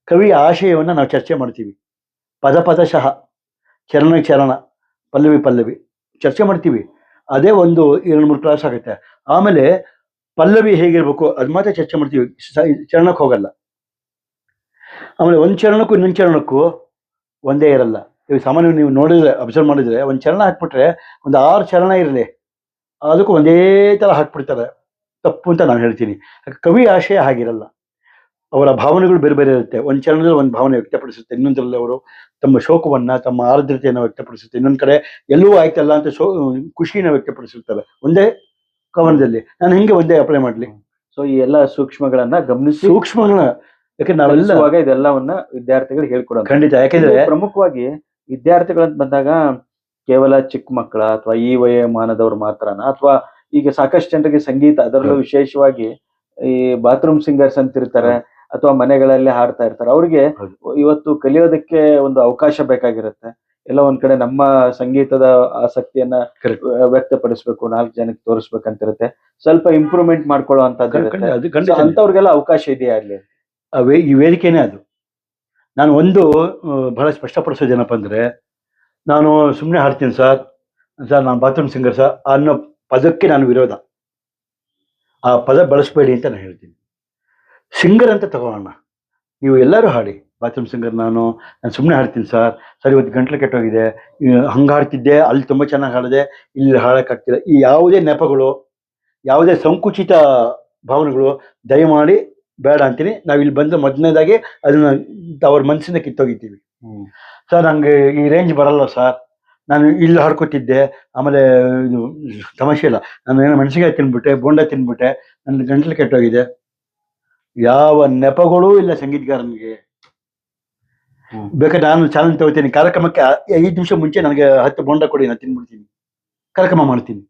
ಕವಿ ಆಶಯವನ್ನು ನಾವು ಚರ್ಚೆ ಮಾಡ್ತೀವಿ. ಪದ ಪದಶಃ ಚರಣ ಚರಣ, ಪಲ್ಲವಿ ಪಲ್ಲವಿ ಚರ್ಚೆ ಮಾಡ್ತೀವಿ. ಅದೇ ಒಂದು ಎರಡು, ಮೂರು ಕ್ಲಾಸ್ ಆಗುತ್ತೆ. ಆಮೇಲೆ ಪಲ್ಲವಿ ಹೇಗಿರ್ಬೇಕು ಅದು ಮಾತ್ರ ಚರ್ಚೆ ಮಾಡ್ತೀವಿ. ಚರಣಕ್ಕೆ ಹೋಗಲ್ಲ. ಆಮೇಲೆ ಒಂದು ಚರಣಕ್ಕೂ ಇನ್ನೊಂದು ಚರಣಕ್ಕೂ ಒಂದೇ ಇರಲ್ಲ. ಇವಾಗ ಸಾಮಾನ್ಯ ನೀವು ನೋಡಿದ್ರೆ ಅಬ್ಸರ್ವ್ ಮಾಡಿದ್ರೆ ಒಂದು ಚರಣ ಹಾಕ್ಬಿಟ್ರೆ ಒಂದು ಆರು ಚರಣ ಇರಲಿ. ಅದಕ್ಕೂ ಒಂದೇ ಥರ ಹಾಕ್ಬಿಡ್ತಾರೆ. ತಪ್ಪು ಅಂತ ನಾನು ಹೇಳ್ತೀನಿ. ಕವಿ ಆಶಯ ಹಾಗಿರಲ್ಲ. ಅವರ ಭಾವನೆಗಳು ಬೇರೆ ಬೇರೆ ಇರುತ್ತೆ. ಒಂದು ಚರಣದಲ್ಲಿ ಒಂದು ಭಾವನೆ ವ್ಯಕ್ತಪಡಿಸುತ್ತೆ ಇನ್ನೊಂದರಲ್ಲಿ ಅವರು ತಮ್ಮ ಶೋಕವನ್ನ ತಮ್ಮ ಆರ್ದ್ರತೆಯನ್ನು ವ್ಯಕ್ತಪಡಿಸುತ್ತೆ. ಇನ್ನೊಂದು ಕಡೆ ಎಲ್ಲವೂ ಆಯ್ತಲ್ಲ ಅಂತ ಶೋ ಖುಷಿನ ವ್ಯಕ್ತಪಡಿಸಿರ್ತಾರೆ. ಒಂದೇ ಕವನದಲ್ಲಿ. ನಾನು ಹಿಂಗೆ ಒಂದೇ ಅಪ್ಲೈ ಮಾಡಲಿ. ಸೊ ಈ ಎಲ್ಲ ಸೂಕ್ಷ್ಮಗಳನ್ನ ಗಮನಿಸಿ ಸೂಕ್ಷ್ಮಗಳ ಯಾಕಂದ್ರೆ ನಾವೆಲ್ಲ ಇದೆಲ್ಲವನ್ನ ವಿದ್ಯಾರ್ಥಿಗಳು ಹೇಳ್ಕೊಡೋದು. ಖಂಡಿತ ಯಾಕೆಂದ್ರೆ ಪ್ರಮುಖವಾಗಿ ಪ್ರಮುಖವಾಗಿ ವಿದ್ಯಾರ್ಥಿಗಳಂತ ಬಂದಾಗ ಕೇವಲ ಚಿಕ್ಕ ಮಕ್ಕಳ ಅಥವಾ ಈ ವಯೋಮಾನದವ್ರು ಮಾತ್ರನ? ಅಥವಾ ಈಗ ಸಾಕಷ್ಟು ಜನರಿಗೆ ಸಂಗೀತ ಅದರಲ್ಲೂ ವಿಶೇಷವಾಗಿ ಈ ಬಾತ್ರೂಮ್ ಸಿಂಗರ್ಸ್ ಅಂತ ಇರ್ತಾರೆ ಅಥವಾ ಮನೆಗಳಲ್ಲಿ ಹಾಡ್ತಾ ಇರ್ತಾರೆ. ಅವ್ರಿಗೆ ಇವತ್ತು ಕಲಿಯೋದಕ್ಕೆ ಒಂದು ಅವಕಾಶ ಬೇಕಾಗಿರುತ್ತೆ. ಎಲ್ಲ ಒಂದ್ ಕಡೆ ನಮ್ಮ ಸಂಗೀತದ ಆಸಕ್ತಿಯನ್ನ ವ್ಯಕ್ತಪಡಿಸ್ಬೇಕು ನಾಲ್ಕು ಜನಕ್ಕೆ ತೋರಿಸ್ಬೇಕಂತಿರುತ್ತೆ. ಸ್ವಲ್ಪ ಇಂಪ್ರೂವ್ಮೆಂಟ್ ಮಾಡ್ಕೊಳ್ಳೋ ಅಂತವ್ರಿಗೆಲ್ಲ ಅವಕಾಶ ಇದೆಯಾ ಅಲ್ಲಿ? ವೇ- ಈ ವೇದಿಕೆನೇ ಅದು. ನಾನು ಒಂದು ಬಹಳ ಸ್ಪಷ್ಟಪಡಿಸೋದೇನಪ್ಪ ಅಂದರೆ, ನಾನು ಸುಮ್ಮನೆ ಹಾಡ್ತೀನಿ ಸರ್ ಸರ್ ನಾನು ಬಾತ್ರೂಮ್ ಸಿಂಗರ್ ಸರ್ ಅನ್ನೋ ಪದಕ್ಕೆ ನಾನು ವಿರೋಧ. ಆ ಪದ ಬಳಸಬೇಡಿ ಅಂತ ನಾನು ಹೇಳ್ತೀನಿ. ಸಿಂಗರ್ ಅಂತ ತಗೋಣ. ನೀವು ಎಲ್ಲರೂ ಹಾಡಿ. ಬಾತ್ರೂಮ್ ಸಿಂಗರ್ ನಾನು ನಾನು ಸುಮ್ಮನೆ ಹಾಡ್ತೀನಿ ಸರ್. ಸರ್, ಇವತ್ತು ಗಂಟ್ಲು ಕೆಟ್ಟೋಗಿದೆ. ಹಂಗೆ ಹಾಡ್ತಿದ್ದೆ, ಅಲ್ಲಿ ತುಂಬ ಚೆನ್ನಾಗಿ ಹಾಡಿದೆ, ಇಲ್ಲಿ ಹಾಡೋಕ್ಕಾಗ್ತಿಲ್ಲ ಈ ಯಾವುದೇ ನೆಪಗಳು, ಯಾವುದೇ ಸಂಕುಚಿತ ಭಾವನೆಗಳು, ದಯಮಾಡಿ ಬೇಡ ಅಂತೀನಿ. ನಾವು ಇಲ್ಲಿ ಬಂದು ಮೊದಲನೇದಾಗಿ ಅದನ್ನ ಅವ್ರ ಮನಸ್ಸಿಂದ ಕಿತ್ತೋಗಿದ್ದೀವಿ. ಸರ್ ನಂಗೆ ಈ ರೇಂಜ್ ಬರಲ್ಲ ಸರ್. ನಾನು ಇಲ್ಲಿ ಹಾಡ್ಕೊತಿದ್ದೆ ಆಮೇಲೆ ಇದು ತಮಾಷೆ ಇಲ್ಲ ನಾನು ಏನೋ ಮೆಣಸಿನಕಾಯಿ ತಿನ್ಬಿಟ್ಟೆ ಬೋಂಡ ತಿನ್ಬಿಟ್ಟೆ. ನನ್ನ ಗಂಟಲು ಕೆಟ್ಟೋಗಿದೆ. ಯಾವ ನೆಪಗಳೂ ಇಲ್ಲ ಸಂಗೀತಗಾರನಿಗೆ. ಬೇಕಾದ್ರೆ ನಾನು ಚಾಲೆಂಜ್ ತಗೋತೀನಿ. ಕಾರ್ಯಕ್ರಮಕ್ಕೆ ಐದು ನಿಮಿಷ ಮುಂಚೆ ನನಗೆ ಹತ್ತು ಬೋಂಡ ಕೊಡಿ ನಾನು ತಿನ್ಬಿಡ್ತೀನಿ. ಕಾರ್ಯಕ್ರಮ ಮಾಡ್ತೀನಿ.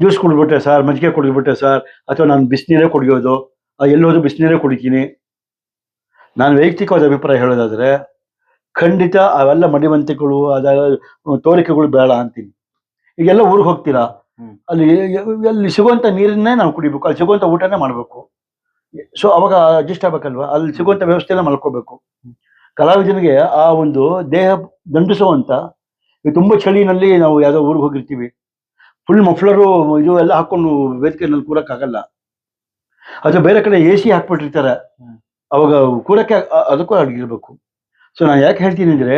ಜ್ಯೂಸ್ ಕುಡಿದ್ಬಿಟ್ಟೆ ಸರ್ ಮಜ್ಜಿಗೆ ಕುಡಿದ್ಬಿಟ್ಟೆ ಸರ್ ಅಥವಾ ನಾನು ಬಿಸಿನೀರೇ ಕುಡಿಯೋದು. ಆ, ಎಲ್ಲೋದು ಬಿಸಿನೀರೇ ಕುಡಿತೀನಿ. ನಾನು ವೈಯಕ್ತಿಕವಾದ ಅಭಿಪ್ರಾಯ ಹೇಳೋದಾದ್ರೆ ಖಂಡಿತ ಅವೆಲ್ಲ ಮಡಿವಂತಿಕೆಗಳು ಅದ ತೋರಿಕೆಗಳು ಬೇಡ ಅಂತೀನಿ. ಈಗೆಲ್ಲ ಊರಿಗೆ ಹೋಗ್ತೀರಾ? ಅಲ್ಲಿ ಅಲ್ಲಿ ಸಿಗುವಂತ ನೀರನ್ನೇ ನಾವು ಕುಡಿಬೇಕು ಅಲ್ಲಿ ಸಿಗುವಂತ ಊಟನೇ ಮಾಡಬೇಕು. ಸೊ ಅವಾಗ ಅಡ್ಜಸ್ಟ್ ಆಗ್ಬೇಕಲ್ವಾ? ಅಲ್ಲಿ ಸಿಗುವಂಥ ವ್ಯವಸ್ಥೆನ ಮಲ್ಕೋಬೇಕು ಕಲಾವಿದನಿಗೆ ಆ ಒಂದು ದೇಹ ದಂಡಿಸುವಂತ ಈಗ ತುಂಬಾ ಚಳಿನಲ್ಲಿ ನಾವು ಯಾವುದೋ ಊರಿಗೆ ಹೋಗಿರ್ತೀವಿ. ಫುಲ್ ಮಫ್ಲರು ಇದು ಎಲ್ಲ ಹಾಕೊಂಡು ವೇದಿಕೆನಲ್ಲಿ ಕೂರಕ್ಕಾಗಲ್ಲ. ಅಥವಾ ಬೇರೆ ಕಡೆ ಎ ಸಿ ಹಾಕ್ಬಿಟ್ಟಿರ್ತಾರೆ. ಅವಾಗ ಕೂಡಕ್ಕೆ ಅದಕ್ಕೂ ಅಡಗಿರ್ಬೇಕು ಸೊ ನಾನು ಯಾಕೆ ಹೇಳ್ತೀನಿ ಅಂದ್ರೆ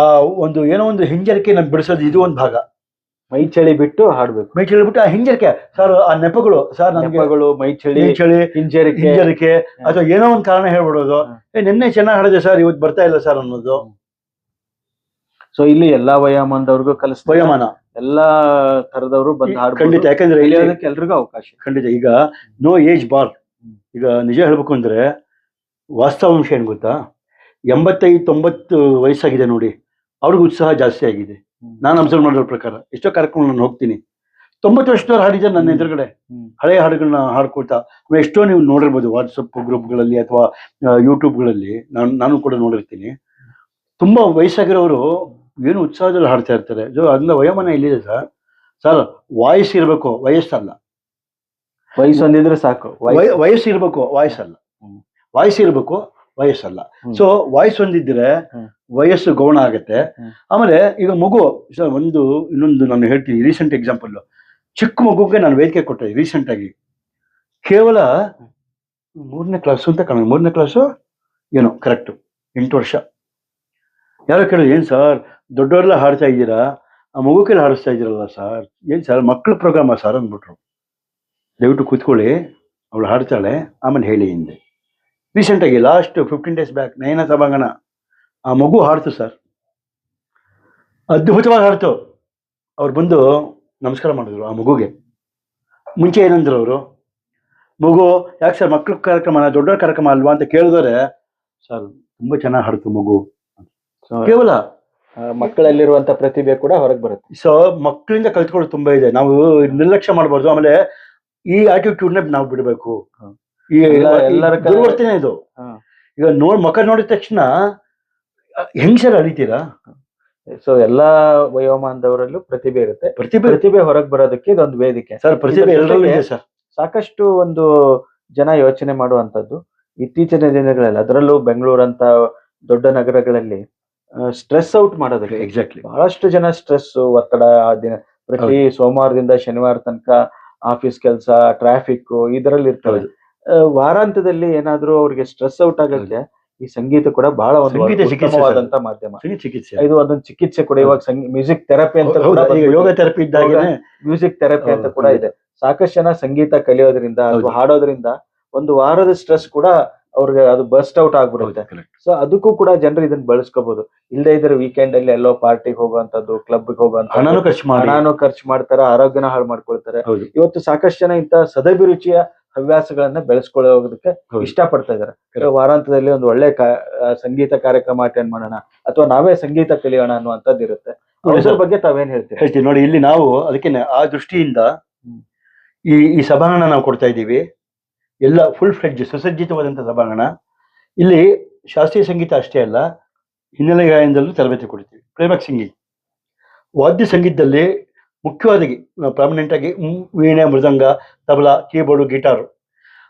ಆ ಒಂದು ಏನೋ ಒಂದು ಹಿಂಜರಿಕೆ ನಾನು ಬಿಡಿಸೋದು ಇದು ಒಂದು ಭಾಗ. ಮೈ ಚಳಿ ಬಿಟ್ಟು ಹಾಡ್ಬೇಕು. ಮೈ ಚಳಿ ಬಿಟ್ಟು ಆ ಹಿಂಜರಿಕೆ ಸರ್ ಆ ನೆಪಗಳು ಸರ್ ನೆಪಗಳು ಮೈ ಚಳಿ ಚಳಿ ಹಿಂಜರಿಕೆ. ಹಿಂಜರಿಕೆ ಅಥವಾ ಏನೋ ಒಂದು ಕಾರಣ ಹೇಳ್ಬಿಡೋದು. ಏ ನಿನ್ನೆ ಚೆನ್ನಾಗಿ ಹಾಡಿದೆ ಸರ್ ಇವತ್ತು ಬರ್ತಾ ಇಲ್ಲ ಸರ್ ಅನ್ನೋದು. ಸೊ ಇಲ್ಲಿ ಎಲ್ಲಾ ವಯೋಮಾನದವ್ರಿಗೂ ಕಲಿಸ್ ವಯೋಮಾನ. ಎಲ್ಲಾ ತರದವರು ಬಂದು ಖಂಡಿತ ಹಾಡ್ಬೋದು. ಯಾಕಂದ್ರೆ ಇಲ್ಲಿ ಎಲ್ರಿಗೂ ಅವಕಾಶ. ಖಂಡಿತ. ಈಗ ನೋ ಏಜ್ ಬಾರ್ ಈಗ ನಿಜ ಹೇಳ್ಬೇಕು ಅಂದ್ರೆ ವಾಸ್ತವಾಂಶ ಏನ್ ಗೊತ್ತಾ? ಎಂಬತ್ತೈದು ತೊಂಬತ್ತು ವಯಸ್ಸಾಗಿದೆ ನೋಡಿ. ಅವ್ರಿಗೆ ಉತ್ಸಾಹ ಜಾಸ್ತಿ ಆಗಿದೆ. ನಾನು ಅಬ್ಸರ್ವ್ ಮಾಡಿರೋ ಪ್ರಕಾರ ಎಷ್ಟೋ ಕಾರ್ಯಕ್ರಮ ನಾನು ಹೋಗ್ತೀನಿ. ತೊಂಬತ್ತು ವರ್ಷದವ್ರು ಹಾಡಿದ್ದಾರೆ ನನ್ನ ಎದುರುಗಡೆ ಹ್ಮ್. ಹಳೆ ಹಾಡುಗಳನ್ನ ಹಾಡ್ಕೊಳ್ತಾ ಆಮೇಲೆ ಎಷ್ಟೋ ನೀವು ನೋಡಿರ್ಬೋದು ವಾಟ್ಸಪ್ ಗ್ರೂಪ್ಗಳಲ್ಲಿ ಅಥವಾ ಯೂಟ್ಯೂಬ್ಗಳಲ್ಲಿ ನಾನು ನಾನು ಕೂಡ ನೋಡಿರ್ತೀನಿ. ತುಂಬಾ ವಯಸ್ಸಾಗಿರೋರು ಏನು ಉತ್ಸಾಹದಲ್ಲಿ ಹಾಡ್ತಾ ಇರ್ತಾರೆ. ಜೋ ಅದನ್ನ ವಯೋಮಾನ ಇಲ್ಲಿದೆ ಸರ್. ಸರ್ ವಾಯ್ಸ್ ಇರಬೇಕು ವಯಸ್ಸಲ್ಲ. ವಯಸ್ಸು ಒಂದಿದ್ರೆ ಸಾಕು ವಯಸ್ಸು- ಇರ್ಬೇಕು ವಾಯ್ಸ್ ಅಲ್ಲ ವಾಯ್ಸ್ ಇರಬೇಕು ವಯಸ್ಸಲ್ಲ. ಅಲ್ಲ ಸೊ ವಾಯ್ಸ್ ಒಂದಿದ್ರೆ. ವಯಸ್ಸು ಗೌಣ ಆಗತ್ತೆ. ಆಮೇಲೆ ಈಗ ಮಗು ಸರ್ ಒಂದು ಇನ್ನೊಂದು ನಾನು ಹೇಳ್ತೀನಿ ರೀಸೆಂಟ್ ಎಕ್ಸಾಂಪಲ್ ಚಿಕ್ಕ ಮಗುಗೆ ನಾನು ವೇದಿಕೆ ಕೊಟ್ಟೆ ರೀಸೆಂಟ್ ಆಗಿ. ಕೇವಲ ಮೂರನೇ ಕ್ಲಾಸು ಅಂತ ಕಾಣ ಮೂರನೇ ಕ್ಲಾಸು ಏನೋ? ಕರೆಕ್ಟು ಎಂಟು ವರ್ಷ. ಯಾರೋ ಕೇಳಿದ್ರು, ಏನು ಸರ್? ದೊಡ್ಡವರೆಲ್ಲ ಹಾಡ್ತಾ ಇದ್ದೀರಾ? ಆ ಮಗುಕೆಲ್ಲ ಹಾಡಿಸ್ತಾ ಇದ್ದೀರಲ್ಲ ಸರ್? ಏನು ಸರ್? ಮಕ್ಕಳ ಪ್ರೋಗ್ರಾಮ ಸರ್? ಅಂದ್ಬಿಟ್ರು. ದಯವಿಟ್ಟು ಕೂತ್ಕೊಳ್ಳಿ. ಅವಳು ಹಾಡ್ತಾಳೆ. ಆಮೇಲೆ ಹೇಳಿ ಹಿಂದೆ. ರೀಸೆಂಟಾಗಿ last fifteen days back Nayana ಸಭಾಂಗಣ. ಆ ಮಗು ಹಾಡ್ತು ಸರ್. ಅದ್ಭುತವಾಗಿ ಹಾಡ್ತು. ಅವ್ರು ಬಂದು ನಮಸ್ಕಾರ ಮಾಡಿದ್ರು ಆ ಮಗುಗೆ. ಮುಂಚೆ ಏನಂದ್ರು ಅವರು? ಮಗು, ಯಾಕೆ ಸರ್ ಮಕ್ಳ ಕಾರ್ಯಕ್ರಮ ದೊಡ್ಡವ್ರ ಕಾರ್ಯಕ್ರಮ ಅಲ್ವಾ? ಅಂತ ಕೇಳಿದ್ರೆ ಸರ್, ತುಂಬಾ ಚೆನ್ನಾಗಿ ಹಾಡ್ತು ಮಗು. ಕೇವಲ ಮಕ್ಕಳಲ್ಲಿರುವಂತ ಪ್ರತಿಭೆ ಕೂಡ ಹೊರಗೆ ಬರುತ್ತೆ. ಸೊ ಮಕ್ಕಳಿಂದ ಕಲ್ತ್ಕೊಳ್ಳೋದು ತುಂಬಾ ಇದೆ. ನಾವು ನಿರ್ಲಕ್ಷ್ಯ ಮಾಡಬಾರ್ದು. ಆಮೇಲೆ ಈ ಆಟಿಟ್ಯೂಡ್ನ ನಾವು ಬಿಡಬೇಕು. ಈ ಎಲ್ಲರ ಇದು. ಈಗ ನೋಡ್ ಮಕ್ಕ ನೋಡಿದ ತಕ್ಷಣ ಹೆಂಗ್ ಸರ್ ಅಳಿತೀರಾ? ಸೊ ಎಲ್ಲಾ ವಯೋಮಾನದವರಲ್ಲೂ ಪ್ರತಿಭೆ ಇರುತ್ತೆ. ಪ್ರತಿಭೆ ಪ್ರತಿಭೆ ಹೊರಗೆ ಬರೋದಕ್ಕೆ ಇದೊಂದು ವೇದಿಕೆ. ಸರ್ ಪ್ರತಿಭೆ ಎಲ್ಲರಲ್ಲೂ ಇದೆ ಸರ್. ಸಾಕಷ್ಟು ಒಂದು ಜನ ಯೋಚನೆ ಮಾಡುವಂತದ್ದು ಇತ್ತೀಚಿನ ದಿನಗಳಲ್ಲಿ. ಅದರಲ್ಲೂ ಬೆಂಗಳೂರಂತ ದೊಡ್ಡ ನಗರಗಳಲ್ಲಿ ಸ್ಟ್ರೆಸ್ ಔಟ್ ಮಾಡೋದಕ್ಕೆ. ಎಕ್ಸಾಕ್ಟ್ಲಿ ಬಹಳಷ್ಟು ಜನ ಸ್ಟ್ರೆಸ್ ಒತ್ತಡ ಆ ದಿನ ಪ್ರತಿ ಸೋಮವಾರದಿಂದ ಶನಿವಾರ ತನಕ ಆಫೀಸ್ ಕೆಲಸ ಟ್ರಾಫಿಕ್ ಇದರಲ್ಲಿ ಇರ್ತವೆ ವಾರಾಂತ್ಯದಲ್ಲಿ ಏನಾದ್ರೂ ಅವ್ರಿಗೆ ಸ್ಟ್ರೆಸ್ ಔಟ್ ಆಗಕ್ಕೆ ಈ ಸಂಗೀತ ಕೂಡ ಬಹಳ ಒಂದು. ಉತ್ತಮವಾದಂತ ಮಾಧ್ಯಮ. ಚಿಕಿತ್ಸೆ. ಇದು ಒಂದೊಂದು ಚಿಕಿತ್ಸೆ ಕೂಡ ಇವಾಗ ಮ್ಯೂಸಿಕ್ ಥೆರಪಿ ಅಂತ ಯೋಗ. ಥೆರಪಿ ಇದ್ದಾಗ ಮ್ಯೂಸಿಕ್ ಥೆರಪಿ ಅಂತ ಕೂಡ ಇದೆ. ಸಾಕಷ್ಟು ಜನ ಸಂಗೀತ ಕಲಿಯೋದ್ರಿಂದ ಅಥವಾ. ಹಾಡೋದ್ರಿಂದ ಒಂದು ವಾರದ ಸ್ಟ್ರೆಸ್ ಕೂಡ ಅವ್ರಿಗೆ ಅದು ಬರ್ಸ್ಟ್ ಔಟ್ ಆಗ್ಬಿಡುತ್ತೆ. ಸೊ ಅದಕ್ಕೂ ಕೂಡ ಜನರು ಇದನ್ನ ಬಳಸ್ಕೋಬಹುದು ಇಲ್ಲದೆ ಇದ್ರೆ ವೀಕೆಂಡ್ ಅಲ್ಲಿ ಎಲ್ಲೋ ಪಾರ್ಟಿಗೆ ಹೋಗುವಂತದ್ದು ಕ್ಲಬ್ ಹಣನೂ ಹೋಗುವಂತ ಖರ್ಚು ಮಾಡಿ. ಹಣಾನು ಖರ್ಚು ಮಾಡ್ತಾರೆ ಆರೋಗ್ಯನ ಹಾಳು ಮಾಡ್ಕೊಳ್ತಾರೆ. ಇವತ್ತು ಸಾಕಷ್ಟು ಜನ ಇಂತ ಸದಭಿರುಚಿಯ ಹವ್ಯಾಸಗಳನ್ನ ಬೆಳೆಸ್ಕೊಳ್ಳೋದಕ್ಕೆ. ಇಷ್ಟಪಡ್ತಾ ಇದಾರೆ. ವಾರಾಂತ್ಯದಲ್ಲಿ ವಾರಾಂತದಲ್ಲಿ ಒಂದು ಒಳ್ಳೆ ಸಂಗೀತ ಕಾರ್ಯಕ್ರಮ ಅಟೆಂಡ್ ಮಾಡೋಣ ಅಥವಾ ನಾವೇ ಸಂಗೀತ ಕಲಿಯೋಣ ಅನ್ನುವಂಥದ್ದು ಇರುತ್ತೆ. ಅದ್ರ ಬಗ್ಗೆ ತಾವೇನ್ ಹೇಳ್ತೀವಿ ಹೇಳ್ತೀವಿ ನೋಡಿ ಇಲ್ಲಿ ನಾವು ಅದಕ್ಕೆ ಆ ದೃಷ್ಟಿಯಿಂದ ಈ ಈ ಸಭಾಂಗಣ ನಾವು ಕೊಡ್ತಾ ಇದ್ದೀವಿ. ಎಲ್ಲ ಫುಲ್ ಫ್ಲೆಡ್ಜ್ ಸುಸಜ್ಜಿತವಾದಂಥ ಸಭಾಂಗಣ. ಇಲ್ಲಿ ಶಾಸ್ತ್ರೀಯ ಸಂಗೀತ ಅಷ್ಟೇ ಅಲ್ಲ, ಹಿನ್ನೆಲೆ ಗಾಯನದಲ್ಲೂ ತರಬೇತಿ ಕೊಡ್ತೀವಿ. ಪ್ರೇಮಕ್ ಸಿಂಗಿ ವಾದ್ಯ ಸಂಗೀತದಲ್ಲಿ ಮುಖ್ಯವಾಗಿ ಪ್ರಾಮಿನೆಂಟ್ ಆಗಿ ವೀಣೆ, ಮೃದಂಗ, ತಬಲಾ, ಕೀಬೋರ್ಡು, ಗಿಟಾರು.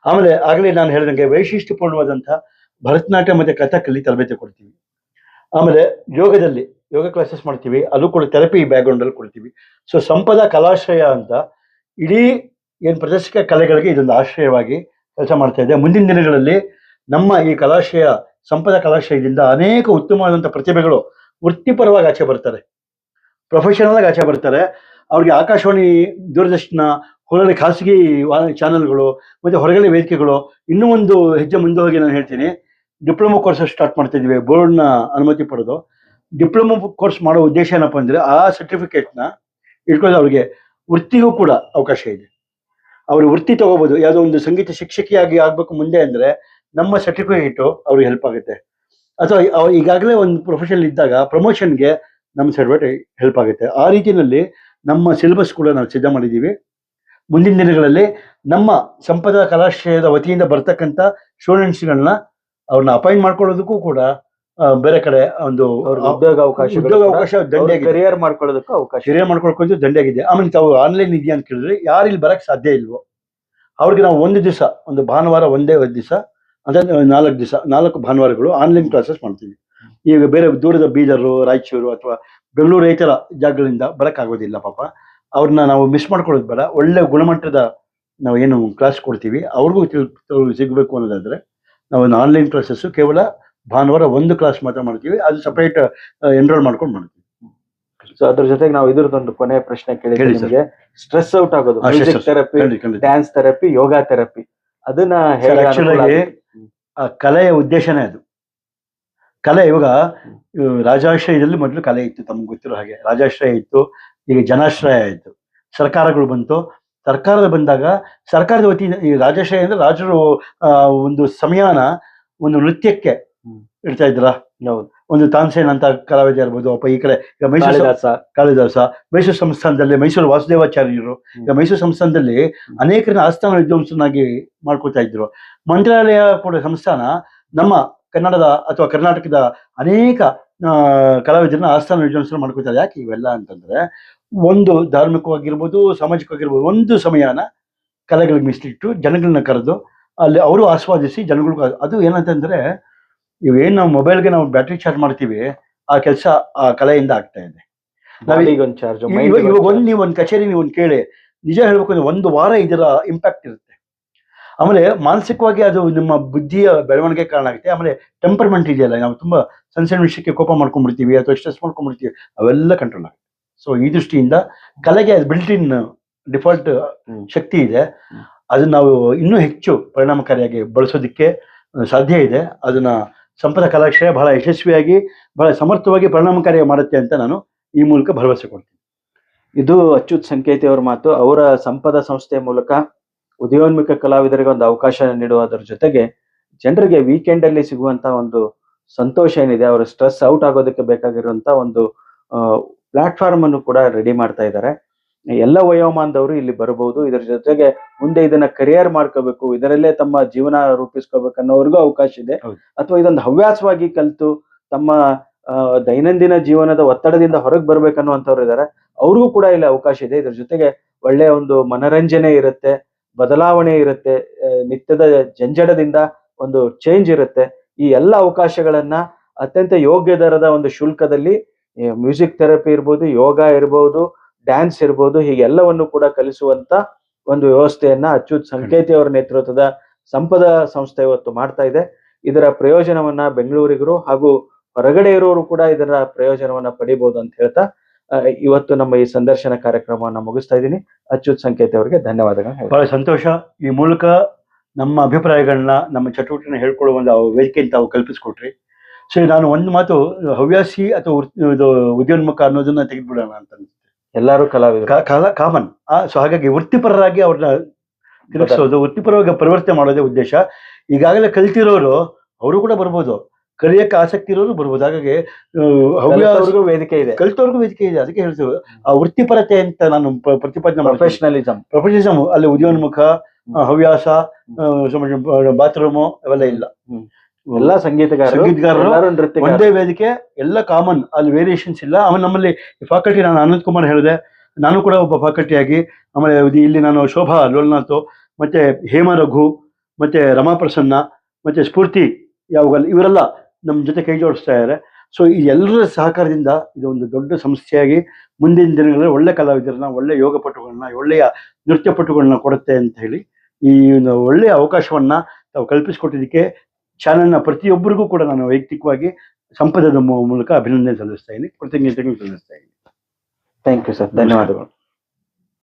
ಆಮೇಲೆ ಆಗಲೇ ನಾನು ಹೇಳಿದಂಗೆ ವೈಶಿಷ್ಟ್ಯಪೂರ್ಣವಾದಂಥ ಭರತನಾಟ್ಯ ಮತ್ತು ಕಥಕ್ಕಲ್ಲಿ ತರಬೇತಿ ಕೊಡ್ತೀವಿ. ಆಮೇಲೆ ಯೋಗದಲ್ಲಿ, ಯೋಗ ಕ್ಲಾಸಸ್ ಮಾಡ್ತೀವಿ. ಅದು ಕೂಡ ಥೆರಪಿ ಬ್ಯಾಕ್ಗ್ರೌಂಡಲ್ಲಿ ಕೊಡ್ತೀವಿ. ಸೊ ಸಂಪದ, ಕಲಾಶ್ರಯ ಅಂತ ಇಡೀ ಏನು ಪ್ರದರ್ಶಕ ಕಲೆಗಳಿಗೆ ಇದೊಂದು ಆಶ್ರಯವಾಗಿ ಕೆಲಸ ಮಾಡ್ತಾ ಇದೆ. ಮುಂದಿನ ದಿನಗಳಲ್ಲಿ ನಮ್ಮ ಈ ಕಲಾಶಯ, ಸಂಪದ ಕಲಾಶಯದಿಂದ ಅನೇಕ ಉತ್ತಮವಾದಂಥ ಪ್ರತಿಭೆಗಳು ವೃತ್ತಿಪರವಾಗಿ ಆಚೆ ಬರ್ತಾರೆ. ಪ್ರೊಫೆಷನಲ್ ಆಗಿ ಆಚೆ ಬರ್ತಾರೆ. ಅವ್ರಿಗೆ ಆಕಾಶವಾಣಿ ದೂರದರ್ಶನ, ಹೊರಗಡೆ ಖಾಸಗಿ ಚಾನೆಲ್ಗಳು ಮತ್ತೆ ಹೊರಗಡೆ ವೇದಿಕೆಗಳು ಇನ್ನೂ ಒಂದು ಹೆಜ್ಜೆ ಮುಂದೆ ಹೋಗಿ ನಾನು ಹೇಳ್ತೀನಿ. ಡಿಪ್ಲೊಮೊ ಕೋರ್ಸ್ ಸ್ಟಾರ್ಟ್ ಮಾಡ್ತಾ ಇದೀವಿ ಬೋರ್ಡ್ನ ಅನುಮತಿ ಪಡೆದು. ಡಿಪ್ಲೊಮೊ ಕೋರ್ಸ್ ಮಾಡೋ ಉದ್ದೇಶ ಏನಪ್ಪ ಅಂದ್ರೆ ಆ ಸರ್ಟಿಫಿಕೇಟ್ನ ಇಟ್ಕೊಳ್ಳೋದು ಅವ್ರಿಗೆ ವೃತ್ತಿಗೂ ಕೂಡ ಅವಕಾಶ ಇದೆ. ಅವ್ರ ವೃತ್ತಿ ತಗೋಬಹುದು ಯಾವುದೋ ಒಂದು ಸಂಗೀತ ಶಿಕ್ಷಕಿಯಾಗಿ ಆಗ್ಬೇಕು ಮುಂದೆ ಅಂದ್ರೆ ನಮ್ಮ ಸರ್ಟಿಫಿಕೇಟ್ ಅವ್ರಿಗೆ ಹೆಲ್ಪ್ ಆಗುತ್ತೆ. ಅಥವಾ ಈಗಾಗಲೇ ಒಂದು ಪ್ರೊಫೆಷನ್ ಇದ್ದಾಗ ಪ್ರಮೋಷನ್ಗೆ ನಮ್ಮ ಸರ್ಟಿಫಿಕೇಟ್ ಹೆಲ್ಪ್ ಆಗುತ್ತೆ. ಆ ರೀತಿಯಲ್ಲಿ ನಮ್ಮ ಸಿಲೆಬಸ್ ಕೂಡ ನಾವು ಸಿದ್ಧ ಮಾಡಿದ್ದೀವಿ. ಮುಂದಿನ ದಿನಗಳಲ್ಲಿ ನಮ್ಮ ಸಂಪದ ಕಲಾಶ್ರಯದ ವತಿಯಿಂದ ಬರ್ತಕ್ಕಂಥ ಸ್ಟೂಡೆಂಟ್ಸ್ಗಳನ್ನ ಅವ್ರನ್ನ ಅಪಾಯಿಂಟ್ ಮಾಡ್ಕೊಳ್ಳೋದಕ್ಕೂ ಕೂಡ ಬೇರೆ ಕಡೆ ಒಂದು ಉದ್ಯೋಗ ಅವಕಾಶ ಉದ್ಯೋಗ ಅವಕಾಶ ದಂಡೆಯಾಗಿದೆ ಕರಿಯರ್ ಮಾಡ್ಕೊಳ್ಳೋದಕ್ಕೂ ಅವಕಾಶ. ಕರಿಯರ್ ಮಾಡ್ಕೊಳ್ಕೊಂಡು ಆಗಿದೆ. ಆಮೇಲೆ ತಾವು ಆನ್ಲೈನ್ ಇದೆಯಾ ಅಂತ ಕೇಳಿದ್ರೆ ಯಾರು ಇಲ್ಲಿ ಬರಕ್ ಸಾಧ್ಯ ಇಲ್ವೋ. ಅವ್ರಿಗೆ ನಾವು ಒಂದು ದಿವಸ ಒಂದು ಭಾನುವಾರ ಒಂದೇ ಒಂದು ದಿವಸ ಅಂದ್ರೆ ನಾಲ್ಕು ದಿವಸ ನಾಲ್ಕು ಭಾನುವಾರಗಳು ಆನ್ಲೈನ್ ಕ್ಲಾಸಸ್ ಮಾಡ್ತೀವಿ. ಈಗ ಬೇರೆ ದೂರದ ಬೀದರು ರಾಯಚೂರು ಅಥವಾ ಬೆಂಗಳೂರು ಈ ಥರ ಜಾಗಗಳಿಂದ ಬರೋಕ್ಕಾಗೋದಿಲ್ಲ ಪಾಪ. ಅವ್ರನ್ನ ನಾವು ಮಿಸ್ ಮಾಡ್ಕೊಳ್ಳೋದು ಬೇಡ. ಒಳ್ಳೆ ಗುಣಮಟ್ಟದ ನಾವು ಏನು ಕ್ಲಾಸ್ ಕೊಡ್ತೀವಿ. ಅವ್ರಿಗೂ ತಿಳ್- ಸಿಗ್ಬೇಕು ಅನ್ನೋದಾದ್ರೆ ನಾವು ಆನ್ಲೈನ್ ಕ್ಲಾಸಸ್ಸು ಕೇವಲ ಭಾನುವಾರ ಒಂದು ಕ್ಲಾಸ್ ಮಾತ್ರ ಮಾಡ್ತೀವಿ ಅದು ಸಪ್ರೇಟ್ ಎನ್ರೋಲ್ ಮಾಡ್ಕೊಂಡು ಮಾಡ್ತೀವಿ. ಸೊ ಅದ್ರ ಜೊತೆಗೆ ನಾವು ಇದ್ರದೊಂದು ಕೊನೆ ಪ್ರಶ್ನೆ ಕೇಳಿದ್ವಿ ನಿಮಗೆ. ಸ್ಟ್ರೆಸ್ ಔಟ್ ಆಗೋದು ಮ್ಯೂಸಿಕ್ ಥೆರಪಿ ಡ್ಯಾನ್ಸ್ ಥೆರಪಿ ಯೋಗ ಥೆರಪಿ ಅದನ್ನ? ಆ ಕಲೆಯ ಉದ್ದೇಶನೇ ಅದು. ಕಲೆ ಇವಾಗ ಇವ್ ರಾಜಾಶ್ರಯದಲ್ಲಿ ಮೊದಲು ಕಲೆ ಇತ್ತು ತಮ್ಗೆ ಗೊತ್ತಿರೋ ಹಾಗೆ. ರಾಜಾಶ್ರಯ ಇತ್ತು ಈಗ ಜನಾಶ್ರಯ ಆಯಿತು ಸರ್ಕಾರಗಳು ಬಂತು. ಸರ್ಕಾರ ಬಂದಾಗ ಸರ್ಕಾರದ ವತಿಯಿಂದ ಈ ರಾಜಾಶ್ರಯ ಅಂದ್ರೆ ರಾಜರು ಒಂದು ಸಮಯಾನ ಒಂದು ನೃತ್ಯಕ್ಕೆ. ಇಡ್ತಾ ಇದ್ರ ಹೌದು. ಒಂದು ತಾನ್ಸೇನ್ ಅಂತ ಕಲಾವಿದ ಇರ್ಬೋದು ಅಪ್ಪ ಈ ಕಡೆ ಈಗ ಮೈಸೂರು ಕಾಳಿದಾಸ. ಕಾಳಿದಾಸ. ಮೈಸೂರು ಸಂಸ್ಥಾನದಲ್ಲಿ ಮೈಸೂರು ವಾಸುದೇವಾಚಾರ್ಯರು ಈಗ ಮೈಸೂರು ಸಂಸ್ಥಾನದಲ್ಲಿ ಅನೇಕರನ್ನ ಆಸ್ಥಾನ ವಿದ್ವಾಂಸನಾಗಿ ಮಾಡ್ಕೊತಾ ಇದ್ರು. ಮಂತ್ರಾಲಯ ಕೂಡ ಸಂಸ್ಥಾನ ನಮ್ಮ ಕನ್ನಡದ ಅಥವಾ ಕರ್ನಾಟಕದ ಅನೇಕ ಕಲಾವಿದರನ್ನ ಆಸ್ಥಾನ ವಿದ್ವಾಂಸನ ಮಾಡ್ಕೊತಾರೆ ಯಾಕೆ ಇವೆಲ್ಲ ಅಂತಂದ್ರೆ ಒಂದು ಧಾರ್ಮಿಕವಾಗಿರ್ಬೋದು ಸಾಮಾಜಿಕವಾಗಿರ್ಬೋದು ಒಂದು ಸಮಯನ ಕಲೆಗಳಿಗೆ ಮೀಸಲಿಟ್ಟು ಜನಗಳನ್ನ ಕರೆದು ಅಲ್ಲಿ ಅವರು ಆಸ್ವಾದಿಸಿ ಜನಗಳಿಗೂ ಅದು ಏನಂತಂದ್ರೆ ಇವೇನು ನಾವು ಮೊಬೈಲ್ಗೆ ನಾವು ಬ್ಯಾಟ್ರಿ ಚಾರ್ಜ್ ಮಾಡ್ತೀವಿ ಆ ಕೆಲಸ ಆ ಕಲೆಯಿಂದ ಆಗ್ತಾ ಇದೆ. ನಾವ್ ಒಂದು ಚಾರ್ಜ್ ಇವಾಗ ಇವಾಗ ಒಂದು ನೀವು ಒಂದು ಕಚೇರಿ ನೀವು ಒಂದು ಕೇಳಿ ನಿಜ ಹೇಳ್ಬೇಕು ಅಂದ್ರೆ ಒಂದು ವಾರ ಇದರ ಇಂಪ್ಯಾಕ್ಟ್ ಇರುತ್ತೆ. ಆಮೇಲೆ ಮಾನಸಿಕವಾಗಿ ಅದು ನಿಮ್ಮ ಬುದ್ಧಿಯ ಬೆಳವಣಿಗೆ ಕಾರಣ ಆಗುತ್ತೆ. ಆಮೇಲೆ ಟೆಂಪರ್ಮೆಂಟ್ ಇದೆಯಲ್ಲ ನಾವು ತುಂಬಾ ಸಣ್ಣ ಸಣ್ಣ ವಿಷಯಕ್ಕೆ ಕೋಪ ಮಾಡ್ಕೊಂಡ್ಬಿಡ್ತೀವಿ ಅಥವಾ ಸ್ಟ್ರೆಸ್ ಮಾಡ್ಕೊಂಡ್ಬಿಡ್ತೀವಿ ಅವೆಲ್ಲ ಕಂಟ್ರೋಲ್ ಆಗುತ್ತೆ. ಸೊ ಈ ದೃಷ್ಟಿಯಿಂದ ಕಲೆಗೆ ಬಿಲ್ಟ್ ಇನ್ ಡಿಫಾಲ್ಟ್ ಶಕ್ತಿ ಇದೆ. ಅದನ್ನ ನಾವು ಇನ್ನೂ ಹೆಚ್ಚು ಪರಿಣಾಮಕಾರಿಯಾಗಿ ಬಳಸೋದಕ್ಕೆ ಸಾಧ್ಯ ಇದೆ. ಅದನ್ನ ಸಂಪದ ಕಲಾಕ್ಷಯ ಬಹಳ ಯಶಸ್ವಿಯಾಗಿ, ಬಹಳ ಸಮರ್ಥವಾಗಿ ಪರಿಣಾಮಕಾರಿಯಾಗಿ ಮಾಡುತ್ತೆ ಅಂತ ನಾನು ಈ ಮೂಲಕ ಭರವಸೆ ಕೊಡ್ತೀನಿ. ಇದು ಅಚ್ಯುತ್ ಸಂಕೇತಿ ಅವರ ಮಾತು. ಅವರ ಸಂಪದ ಸಂಸ್ಥೆಯ ಮೂಲಕ ಉದಯೋನ್ಮುಖ ಕಲಾವಿದರಿಗೆ ಒಂದು ಅವಕಾಶ ನೀಡುವುದರ ಜೊತೆಗೆ ಜನರಿಗೆ ವೀಕೆಂಡ್ ಅಲ್ಲಿ ಸಿಗುವಂತ ಒಂದು ಸಂತೋಷ ಏನಿದೆ, ಅವರ ಸ್ಟ್ರೆಸ್ ಔಟ್ ಆಗೋದಕ್ಕೆ ಬೇಕಾಗಿರುವಂತ ಒಂದು ಪ್ಲಾಟ್ಫಾರ್ಮ್ ಅನ್ನು ಕೂಡ ರೆಡಿ ಮಾಡ್ತಾ ಇದ್ದಾರೆ. ಎಲ್ಲ ವಯೋಮಾನದವರು ಇಲ್ಲಿ ಬರಬಹುದು. ಇದರ ಜೊತೆಗೆ ಮುಂದೆ ಇದನ್ನ ಕರಿಯರ್ ಮಾಡ್ಕೋಬೇಕು ಇದರಲ್ಲೇ ತಮ್ಮ ಜೀವನ ರೂಪಿಸ್ಕೋಬೇಕು ಅನ್ನೋರ್ಗೂ ಅವಕಾಶ ಇದೆ. ಅಥವಾ ಇದೊಂದು ಹವ್ಯಾಸವಾಗಿ ಕಲಿತು ತಮ್ಮ ದೈನಂದಿನ ಜೀವನದ ಒತ್ತಡದಿಂದ ಹೊರಗೆ ಬರ್ಬೇಕನ್ನುವಂಥವ್ರು ಇದ್ದಾರೆ ಅವ್ರಿಗೂ ಕೂಡ ಇಲ್ಲಿ ಅವಕಾಶ ಇದೆ. ಇದ್ರ ಜೊತೆಗೆ ಒಳ್ಳೆಯ ಒಂದು ಮನರಂಜನೆ ಇರುತ್ತೆ ಬದಲಾವಣೆ ಇರುತ್ತೆ ನಿತ್ಯದ ಜಂಜಡದಿಂದ ಒಂದು ಚೇಂಜ್ ಇರುತ್ತೆ. ಈ ಎಲ್ಲ ಅವಕಾಶಗಳನ್ನ ಅತ್ಯಂತ ಯೋಗ್ಯ ದರದ ಒಂದು ಶುಲ್ಕದಲ್ಲಿ ಮ್ಯೂಸಿಕ್ ಥೆರಪಿ ಇರ್ಬೋದು ಯೋಗ ಇರ್ಬೋದು ಡ್ಯಾನ್ಸ್ ಇರ್ಬೋದು ಹೀಗೆಲ್ಲವನ್ನು ಕೂಡ ಕಲಿಸುವಂತ ಒಂದು ವ್ಯವಸ್ಥೆಯನ್ನ ಅಚ್ಯುತ್ ಸಂಕೇತಿ ಅವರ ನೇತೃತ್ವದ ಸಂಪದ ಸಂಸ್ಥೆ ಇವತ್ತು ಮಾಡ್ತಾ ಇದೆ. ಇದರ ಪ್ರಯೋಜನವನ್ನ ಬೆಂಗಳೂರಿಗರು ಹಾಗೂ ಹೊರಗಡೆ ಇರೋರು ಕೂಡ ಇದರ ಪ್ರಯೋಜನವನ್ನ ಪಡಿಬಹುದು ಅಂತ ಹೇಳ್ತಾ ಇವತ್ತು ನಮ್ಮ ಈ ಸಂದರ್ಶನ ಕಾರ್ಯಕ್ರಮವನ್ನ ಮುಗಿಸ್ತಾ ಇದ್ದೀನಿ. ಅಚ್ಯುತ್ ಸಂಕೇತಿ ಅವರಿಗೆ ಧನ್ಯವಾದಗಳು. ಬಹಳ ಸಂತೋಷ. ಈ ಮೂಲಕ ನಮ್ಮ ಅಭಿಪ್ರಾಯಗಳನ್ನ, ನಮ್ಮ ಚಟುವಟಿಕೆನ ಹೇಳ್ಕೊಳ್ಳುವ ಒಂದು ವೇದಿಕೆ ತಾವು ಕಲ್ಪಿಸ್ಕೊಟ್ರಿ. ಸೊ ನಾನು ಒಂದು ಮಾತು ಹವ್ಯಾಸಿ ಅಥವಾ ಇದು ಉದ್ಯೋನ್ಮುಖ ಅನ್ನೋದನ್ನ ತೆಗೆದ್ಬಿಡೋಣ ಅಂತ ಎಲ್ಲರೂ ಕಲಾವಿದರು. ಕಾ- ಕಾಲ ಕಾಮನ್ ಸೊ ಹಾಗಾಗಿ ವೃತ್ತಿಪರರಾಗಿ ಅವ್ರನ್ನ ತಿರುಗಿಸೋದು ವೃತ್ತಿಪರವಾಗಿ ಪರಿವರ್ತನೆ ಮಾಡೋದೇ ಉದ್ದೇಶ. ಈಗಾಗಲೇ ಕಲ್ತಿರೋರು ಅವರು ಕೂಡ ಬರ್ಬೋದು. ಕಲಿಯಕ್ಕೆ ಆಸಕ್ತಿ ಇರೋರು ಬರ್ಬೋದು. ಹಾಗಾಗಿ ಆ, ಹವ್ಯಾಸ ಕಲಿತವ್ರಿಗೂ ವೇದಿಕೆ ಇದೆ. ಕಲಿತವ್ರಿಗೂ ವೇದಿಕೆ ಇದೆ. ಅದಕ್ಕೆ ಹೇಳ್ತೀವಿ ಆ ವೃತ್ತಿಪರತೆ ಅಂತ ನಾನು ಪ್ರ- ಪ್ರತಿಪಾದನೆ ಪ್ರೊಫೆಷನಲಿಸಮ್ ಪ್ರೊಫೆಷನಲಿಸಂ ಪ್ರೊಫೆಷನಿಸಮ್ ಅಲ್ಲಿ ಉದ್ಯೋನ್ಮುಖ ಹವ್ಯಾಸ ಬಾತ್ರೂಮು ಅವೆಲ್ಲ ಇಲ್ಲ. ಎಲ್ಲಾ ಸಂಗೀತಗಾರರು ಸಂಗೀತಗಾರರು, ಎಲ್ಲರೂ ಒಂದೇ ವೇದಿಕೆ ಎಲ್ಲ ಕಾಮನ್ ಅಲ್ಲಿ ವೇರಿಯೇಷನ್ಸ್ ಇಲ್ಲ. ಆಮೇಲೆ ನಮ್ಮಲ್ಲಿ ಫಾಕಲ್ಟಿ ನಾನು ಅನಂತ್ ಕುಮಾರ್ ಹೇಳಿದೆ. ನಾನು ಕೂಡ ಒಬ್ಬ ಫಾಕಲ್ಟಿಯಾಗಿ ಆಗಿ ಆಮೇಲೆ ಇಲ್ಲಿ ನಾನು ಶೋಭಾ ಲೋಲ್ನಾಥ್ ಮತ್ತೆ ಹೇಮ ರಘು ಮತ್ತೆ ರಮಾ ಪ್ರಸನ್ನ ಮತ್ತೆ ಸ್ಫೂರ್ತಿ ಯಾವಾಗಲ್ಲ ಇವರೆಲ್ಲ ನಮ್ಮ ಜೊತೆ ಕೈ ಜೋಡಿಸ್ತಾ ಇದ್ದಾರೆ ಸೊ ಈ ಎಲ್ಲರ ಸಹಕಾರದಿಂದ ಇದು ಒಂದು ದೊಡ್ಡ ಸಂಸ್ಥೆಯಾಗಿ ಮುಂದಿನ ದಿನಗಳಲ್ಲಿ ಒಳ್ಳೆ ಕಲಾವಿದರನ್ನ ಒಳ್ಳೆ ಯೋಗ ಪಟುಗಳನ್ನ ಒಳ್ಳೆಯ ನೃತ್ಯ ಪಟುಗಳನ್ನ ಕೊಡುತ್ತೆ ಅಂತ ಹೇಳಿ ಈ ಒಂದು ಒಳ್ಳೆಯ ಅವಕಾಶವನ್ನ ತಾವು ಕಲ್ಪಿಸಿಕೊಟ್ಟಿದ್ದಕ್ಕೆ ಚಾನೆಲ್ನ ಪ್ರತಿಯೊಬ್ಬರಿಗೂ ಕೂಡ ನಾನು ವೈಯಕ್ತಿಕವಾಗಿ ಸಂಪದದ ಮೂಲಕ ಅಭಿನಂದನೆ ಸಲ್ಲಿಸ್ತಾ ಇದ್ದೀನಿ. ಕೃತಜ್ಞತೆಗಳು ಸಲ್ಲಿಸ್ತಾ ಇದ್ದೀನಿ. ಥ್ಯಾಂಕ್ ಯು ಸರ್ ಧನ್ಯವಾದಗಳು.